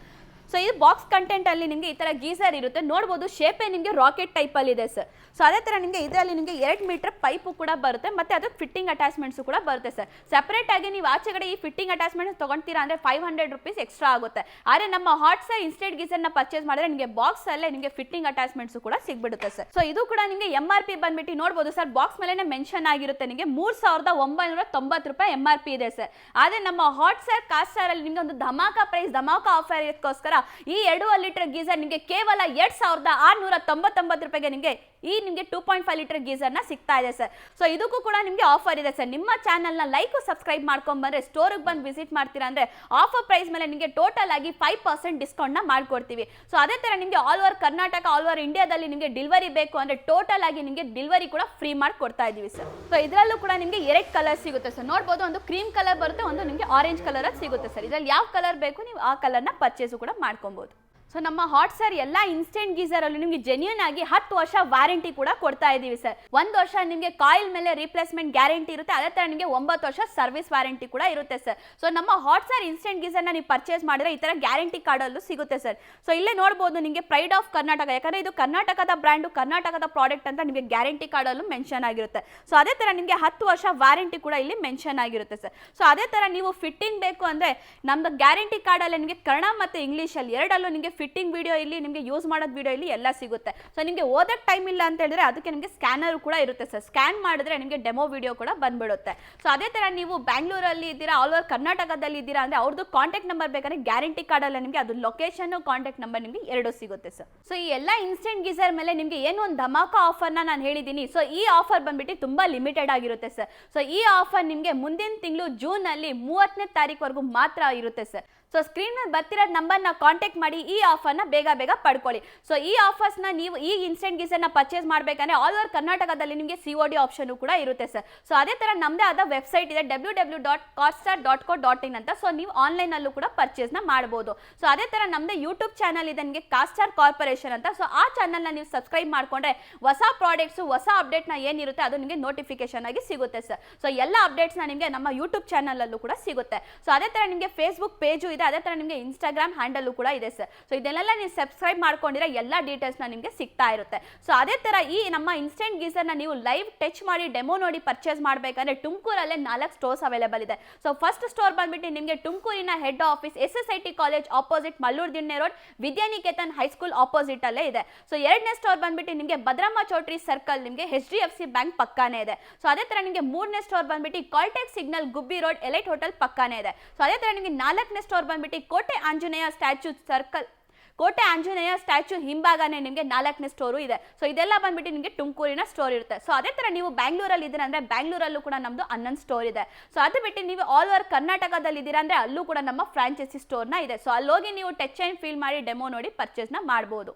S1: ಸೊ ಇದು ಬಾಕ್ಸ್ ಕಂಟೆಂಟ್ ಅಲ್ಲಿ ನಿಮಗೆ ಈ ತರ ಗೀಸರ್ ಇರುತ್ತೆ. ನೋಡ್ಬೋದು ಶೇಪೇ ನಿಮಗೆ ರಾಕೆಟ್ ಟೈಪ್ ಅಲ್ಲಿ ಇದೆ ಸರ್ ಸೊ ಅದೇ ತರ ನಿಮಗೆ ಇದರಲ್ಲಿ ನಿಮಗೆ ಎರಡು ಮೀಟರ್ ಪೈಪು ಕೂಡ ಬರುತ್ತೆ, ಮತ್ತೆ ಅದಕ್ಕೆ ಫಿಟ್ಟಿಂಗ್ ಅಟ್ಯಾಚ್ಮೆಂಟ್ಸ್ ಕೂಡ ಬರುತ್ತೆ ಸರ್ ಸೆಪರೇಟ್ ಆಗಿ ನೀವು ಆಚೆಗಡೆ ಈ ಫಿಟ್ಟಿಂಗ್ ಅಟ್ಯಾಚ್ಮೆಂಟ್ಸ್ ತಗೊಂತೀರಾ ಅಂದ್ರೆ ಫೈವ್ ಹಂಡ್ರೆಡ್ ರುಪೀಸ್ ಎಕ್ಸ್ಟ್ರಾ ಆಗುತ್ತೆ. ಆದರೆ ನಮ್ಮ ಹಾಟ್ ಸರ್ ಇನ್ಸ್ಟೆಂಟ್ ಗೀಸರ್ನ ಪರ್ಚೇಸ್ ಮಾಡಿದ್ರೆ ನಿಮಗೆ ಬಾಕ್ಸ್ ಅಲ್ಲೇ ನಿಮಗೆ ಫಿಟ್ಟಿಂಗ್ ಅಟ್ಯಾಚ್ಮೆಂಟ್ಸ್ ಕೂಡ ಸಿಗ್ಬಿಡುತ್ತೆ ಸರ್ ಸೊ ಇದು ಕೂಡ ನಿಮಗೆ ಎಂ ಆರ್ ಪಿ ಬಂದ್ಬಿಟ್ಟು ನೋಡ್ಬೋದು ಸರ್ ಬಾಕ್ಸ್ ಮೇಲೆ ಮೆನ್ಷನ್ ಆಗಿರುತ್ತೆ ನಿಮಗೆ. ಮೂರ್ ಸಾವಿರದ ಒಂಬೈನೂರ ತೊಂಬತ್ತು ರೂಪಾಯಿ ಎಂ ಆರ್ ಪಿ ಇದೆ ಸರ್ ಆದರೆ ನಮ್ಮ ಹಾಟ್ ಸರ್ ಕಾಸ್ಟಾರ್ ಅಲ್ಲಿ ನಿಮಗೆ ಒಂದು ಧಮಾಕ ಪ್ರೈಸ್ ಧಮಾಕ ಆಫರ್ ಇದಕ್ಕೋಸ್ಕರ ಈ ಎರಡೂವರೆ ಲೀಟರ್ ಗೀಸರ್ ನಿಮಗೆ ಕೇವಲ ಎರಡ್ ಸಾವಿರದ ಆರ್ನೂರ ತೊಂಬತ್ತೊಂಬತ್ತು ರೂಪಾಯಿಗೆ ನಿಮಗೆ ಈ ನಿಮಗೆ ಟೂ ಪಾಯಿಂಟ್ ಫೈವ್ ಲೀಟರ್ ಗೀಸರ್ನ ಸಿಗ್ತಾ ಇದೆ ಸರ್ ಸೊ ಇದಕ್ಕೂ ಕೂಡ ನಿಮಗೆ ಆಫರ್ ಇದೆ ಸರ್ ನಿಮ್ಮ ಚಾನಲ್ನ ಲೈಕ್ ಸಬ್ಸ್ಕ್ರೈಬ್ ಮಾಡ್ಕೊಂಡ್ ಬಂದ್ರೆ ಸ್ಟೋರಿಗೆ ಬಂದು ವಿಸಿಟ್ ಮಾಡ್ತೀರಾ ಅಂದ್ರೆ ಆಫರ್ ಪ್ರೈಸ್ ಮೇಲೆ ನಿಮಗೆ ಟೋಟಲ್ ಆಗಿ ಫೈವ್ ಪರ್ಸೆಂಟ್ ಡಿಸ್ಕೌಂಟ್ನ ಮಾಡ್ಕೊಡ್ತೀವಿ. ಸೊ ಅದೇ ಥರ ನಿಮಗೆ all over Karnataka all over ಇಂಡಿಯಾದಲ್ಲಿ ನಿಮಗೆ ಡಿಲಿವರಿ ಬೇಕು ಅಂದ್ರೆ ಟೋಟಲ್ ಆಗಿ ನಿಮಗೆ ಡಿಲಿವರಿ ಕೂಡ ಫ್ರೀ ಮಾಡಿ ಕೊಡ್ತಾ ಇದೀವಿ ಸರ್ ಸೊ ಇದರಲ್ಲೂ ಕೂಡ ನಿಮಗೆ ಎರಡು ಕಲರ್ ಸಿಗುತ್ತೆ ಸರ್ ನೋಡ್ಬೋದು, ಒಂದು ಕ್ರೀಮ್ ಕಲರ್ ಬರುತ್ತೆ, ಒಂದು ನಿಮಗೆ ಆರೆಂಜ್ ಕಲರ್ ಸಿಗುತ್ತೆ ಸರ್ ಇದರಲ್ಲಿ ಯಾವ ಕಲರ್ ಬೇಕು ನೀವು ಆ ಕಲರ್ನ ಪರ್ಚೇಸು ಕೂಡ ಮಾಡ್ಕೊಬೋದು. ಸೊ ನಮ್ಮ ಹಾಟ್ ಸರ್ ಎಲ್ಲ ಇನ್ಸ್ಟೆಂಟ್ ಗೀಸರ್ ಅಲ್ಲಿ ನಿಮಗೆ ಜೆನ್ಯೂನ್ ಆಗಿ ಹತ್ತು ವರ್ಷ ವಾರಂಟಿ ಕೂಡ ಕೊಡ್ತಾ ಇದೀವಿ ಸರ್ ಒಂದು ವರ್ಷ ನಿಮಗೆ ಕಾಯಿಲ್ ಮೇಲೆ ರಿಪ್ಲೇಸ್ಮೆಂಟ್ ಗ್ಯಾರಂಟಿ ಇರುತ್ತೆ, ಅದೇ ತರ ನಿಮಗೆ ಒಂಬತ್ತು ವರ್ಷ ಸರ್ವಿಸ್ ವಾರಂಟಿ ಕೂಡ ಇರುತ್ತೆ ಸರ್ ಸೊ ನಮ್ಮ ಹಾಟ್ ಸರ್ ಇನ್ಸ್ಟೆಂಟ್ ಗೀಸರ್ನ ನೀವು ಪರ್ಚೇಸ್ ಮಾಡಿದ್ರೆ ಈ ತರ ಗ್ಯಾರಂಟಿ ಕಾರ್ಡಲ್ಲೂ ಸಿಗುತ್ತೆ ಸರ್ ಸೊ ಇಲ್ಲೇ ನೋಡಬಹುದು ನಿಮಗೆ ಪ್ರೈಡ್ ಆಫ್ ಕರ್ನಾಟಕ ಯಾಕಂದ್ರೆ ಇದು ಕರ್ನಾಟಕದ ಬ್ರ್ಯಾಂಡು ಕರ್ನಾಟಕದ ಪ್ರಾಡಕ್ಟ್ ಅಂತ ನಿಮಗೆ ಗ್ಯಾರಂಟಿ ಕಾರ್ಡಲ್ಲೂ ಮೆನ್ಷನ್ ಆಗಿರುತ್ತೆ. ಸೊ ಅದೇ ತರ ನಿಮಗೆ ಹತ್ತು ವರ್ಷ ವಾರಂಟಿ ಕೂಡ ಇಲ್ಲಿ ಮೆನ್ಷನ್ ಆಗಿರುತ್ತೆ ಸರ್ ಸೊ ಅದೇ ತರ ನೀವು ಫಿಟ್ಟಿಂಗ್ ಬೇಕು ಅಂದ್ರೆ, ನಮ್ದು ಗ್ಯಾರಂಟಿ ಕಾರ್ಡಲ್ಲಿ ನಿಮಗೆ ಕನ್ನಡ ಮತ್ತು ಇಂಗ್ಲೀಷಲ್ಲಿ ಎರಡಲ್ಲೂ ನಿಮಗೆ ಫಿಟ್ಟಿಂಗ್ ವಿಡಿಯೋ ಇಲ್ಲಿ ನಿಮಗೆ ಯೂಸ್ ಮಾಡೋದು ವಿಡಿಯೋ ಇಲ್ಲಿ ಎಲ್ಲ ಸಿಗುತ್ತೆ. ಸೊ ನಿಮಗೆ ಓದಕ್ಕೆ ಟೈಮ್ ಇಲ್ಲ ಅಂತ ಹೇಳಿದ್ರೆ ಅದಕ್ಕೆ ನಿಮಗೆ ಸ್ಕ್ಯಾನರ್ ಕೂಡ ಇರುತ್ತೆ ಸರ್. ಸ್ಕ್ಯಾನ್ ಮಾಡಿದ್ರೆ ನಿಮಗೆ ಡೆಮೋ ವಿಡಿಯೋ ಕೂಡ ಬಂದ್ಬಿಡುತ್ತೆ. ಸೊ ಅದೇ ಥರ ನೀವು ಬ್ಯಾಂಗ್ಳೂರಲ್ಲಿ ಇದ್ದೀರಾ ಆಲ್ ಓವರ್ ಕರ್ನಾಟಕದಲ್ಲಿ ಇದ್ದೀರಾ ಅಂದರೆ ಅವ್ರದ್ದು ಕಾಂಟ್ಯಾಕ್ಟ್ ನಂಬರ್ ಬೇಕಾದ್ರೆ ಗ್ಯಾರಂಟಿ ಕಾರ್ಡಲ್ಲ ನಿಮಗೆ ಅದು ಲೊಕೇಶನ್ ಕಾಂಟ್ಯಾಕ್ಟ್ ನಂಬರ್ ನಿಮಗೆ ಎರಡು ಸಿಗುತ್ತೆ ಸರ್. ಸೊ ಈ ಎಲ್ಲ ಇನ್ಸ್ಟೆಂಟ್ ಗೀಸರ್ ಮೇಲೆ ನಿಮಗೆ ಏನು ಒಂದು ಧಮಾಕ ಆಫರ್ನ ನಾನು ಹೇಳಿದ್ದೀನಿ. ಸೊ ಈ ಆಫರ್ ಬಂದ್ಬಿಟ್ಟು ತುಂಬ ಲಿಮಿಟೆಡ್ ಆಗಿರುತ್ತೆ ಸರ್. ಸೊ ಈ ಆಫರ್ ನಿಮಗೆ ಮುಂದಿನ ತಿಂಗಳು ಜೂನಲ್ಲಿ ಮೂವತ್ತನೇ ತಾರೀಕುವರೆಗೂ ಮಾತ್ರ ಇರುತ್ತೆ ಸರ್. ಸೊ ಸ್ಕ್ರೀನ್ ಮೇಲೆ ಬರ್ತಿರೋ ನಂಬರ್ನ ಕಾಂಟ್ಯಾಕ್ಟ್ ಮಾಡಿ ಈ ಆಫರ್ನ ಬೇಗ ಬೇಗ ಪಡ್ಕೊಳ್ಳಿ. ಸೊ ಈ ಆಫರ್ಸ್ನ ನೀವು ಈ ಇನ್ಸ್ಟೆಂಟ್ ಗೀಸರ್ನ ಪರ್ಚೇಸ್ ಮಾಡಬೇಕಂದ್ರೆ ಆಲ್ ಓವರ್ ಕರ್ನಾಟಕದಲ್ಲಿ ನಿಮಗೆ ಸಿ ಒ ಡಿ ಆಪ್ಷನ್ ಕೂಡ ಇರುತ್ತೆ ಸರ್ ಸೊ ಅದೇ ಥರ ನಮ್ಮದೇ ಆದ ವೆಬ್ಸೈಟ್ ಇದೆ W W dot Costar dot co dot in ಅಂತ. ಸೊ ನೀವು ಆನ್ಲೈನಲ್ಲೂ ಕೂಡ ಪರ್ಚೇಸ್ನ ಮಾಡ್ಬೋದು. ಸೊ ಅದೇ ಥರ ನಮ್ಮದೇ ಯೂಟ್ಯೂಬ್ ಚಾನಲ್ ಇದೆ, ನಿಮಗೆ ಕಾಸ್ಟಾರ್ ಕಾರ್ಪೊರೇಷನ್ ಅಂತ. ಸೊ ಆ ಚಾನಲ್ನ ನೀವು ಸಬ್ಸ್ಕ್ರೈಬ್ ಮಾಡ್ಕೊಂಡ್ರೆ ಹೊಸ ಪ್ರಾಡಕ್ಟ್ಸು ಹೊಸ ಅಪ್ಡೇಟ್ನ ಏನಿರುತ್ತೆ ಅದು ನಿಮಗೆ ನೋಟಿಫಿಕೇಶನ್ ಆಗಿ ಸಿಗುತ್ತೆ ಸರ್ ಸೊ ಎಲ್ಲ ಅಪ್ಡೇಟ್ಸ್ನ ನಿಮಗೆ ನಮ್ಮ ಯೂಟ್ಯೂಬ್ ಚಾನಲಲ್ಲೂ ಕೂಡ ಸಿಗುತ್ತೆ. ಸೊ ಅದೇ ಥರ ನಿಮಗೆ ಫೇಸ್ಬುಕ್ ಪೇಜು ಇದೆ. ಅದೇ ಥರ ನಿಮಗೆ ಇನ್ಸ್ಟಾಗ್ರಾಮ್ ಹ್ಯಾಂಡಲ್ ಕೂಡ ಇದೆ ಸರ್ ಸೊ ಇದನ್ನೆಲ್ಲ ನೀವು ಸಬ್ಸ್ಕ್ರೈಬ್ ಮಾಡ್ಕೊಂಡಿರೋ ಎಲ್ಲ ಡೀಟೇಲ್ಸ್ನ ನಿಮಗೆ ಸಿಗ್ತಾ ಇರುತ್ತೆ. ಸೊ ಅದೇ ಥರ ಈ ನಮ್ಮ ಇನ್ಸ್ಟೆಂಟ್ ಗೀಸರ್ನ ನೀವು ಲೈವ್ ಟಚ್ ಮಾಡಿ ಡೆಮೋ ನೋಡಿ ಪರ್ಚೇಸ್ ಮಾಡಬೇಕಂದ್ರೆ ತುಮಕೂರಲ್ಲೇ ನಾಲ್ಕು ಸ್ಟೋರ್ಸ್ ಅವೈಲೇಬಲ್ ಇದೆ. ಸೊ ಫಸ್ಟ್ ಸ್ಟೋರ್ ಬಂದ್ಬಿಟ್ಟು ನಿಮಗೆ ತುಮಕೂರಿನ head office S S I college opposite Mallur Dinne road Vidyaniketan high school opposite ಅಲ್ಲೇ ಇದೆ. ಸೊ ಎರಡನೇ ಸ್ಟೋರ್ ಬಂದ್ಬಿಟ್ಟು ನಿಮಗೆ ಭದ್ರಮ್ಮ ಚೌಟ್ರಿ ಸರ್ಕಲ್ ನಿಮಗೆ H D F C bank ಪಕ್ಕಾನೇ ಇದೆ. ಸೊ ಅದೇ ತರ ನಿಮಗೆ ಮೂರನೇ ಸ್ಟೋರ್ ಬಂದ್ಬಿಟ್ಟು Caltech signal Gubbi road elite hotel ಪಕ್ಕಾನೇ ಇದೆ. ಸೊ ಅದೇ ತರ ನಿಮಗೆ ನಾಲ್ಕನೇ ಸ್ಟೋರ್ ಬಂದ್ಬಿಟ್ಟು ಕೋಟೆ ಆಂಜನೇಯ ಸ್ಟ್ಯಾಚ್ಯೂ ಸರ್ಕಲ್. ಕೋಟೆ ಆಂಜನೇಯ ಸ್ಟ್ಯಾಚು ಹಿಂಭಾಗನೇ ನಿಮಗೆ ನಾಲ್ಕನೇ ಸ್ಟೋರು ಇದೆ. ಸೊ ಇದೆಲ್ಲ ಬಂದ್ಬಿಟ್ಟು ನಿಮಗೆ ತುಮಕೂರಿನ ಸ್ಟೋರ್ ಇರುತ್ತೆ. ಸೊ ಅದೇ ಥರ ನೀವು ಬ್ಯಾಂಗ್ಳೂರಲ್ಲಿ ಇದ್ದೀರಾ ಅಂದರೆ ಬ್ಯಾಂಗ್ಳೂರಲ್ಲೂ ಕೂಡ ನಮ್ಮದು ಹನ್ನೊಂದು ಸ್ಟೋರ್ ಇದೆ. ಸೊ ಅದು ಬಿಟ್ಟು ನೀವು ಆಲ್ ಓವರ್ ಕರ್ನಾಟಕದಲ್ಲಿ ಅಂದರೆ ಅಲ್ಲೂ ಕೂಡ ನಮ್ಮ ಫ್ರಾಂಚೈಸಿ ಸ್ಟೋರ್ನ ಇದೆ. ಸೊ ಅಲ್ಲೋಗಿ ನೀವು ಟಚ್ ಆ್ಯಂಡ್ ಫೀಲ್ ಮಾಡಿ ಡೆಮೋ ನೋಡಿ ಪರ್ಚೇಸ್ನ ಮಾಡ್ಬೋದು.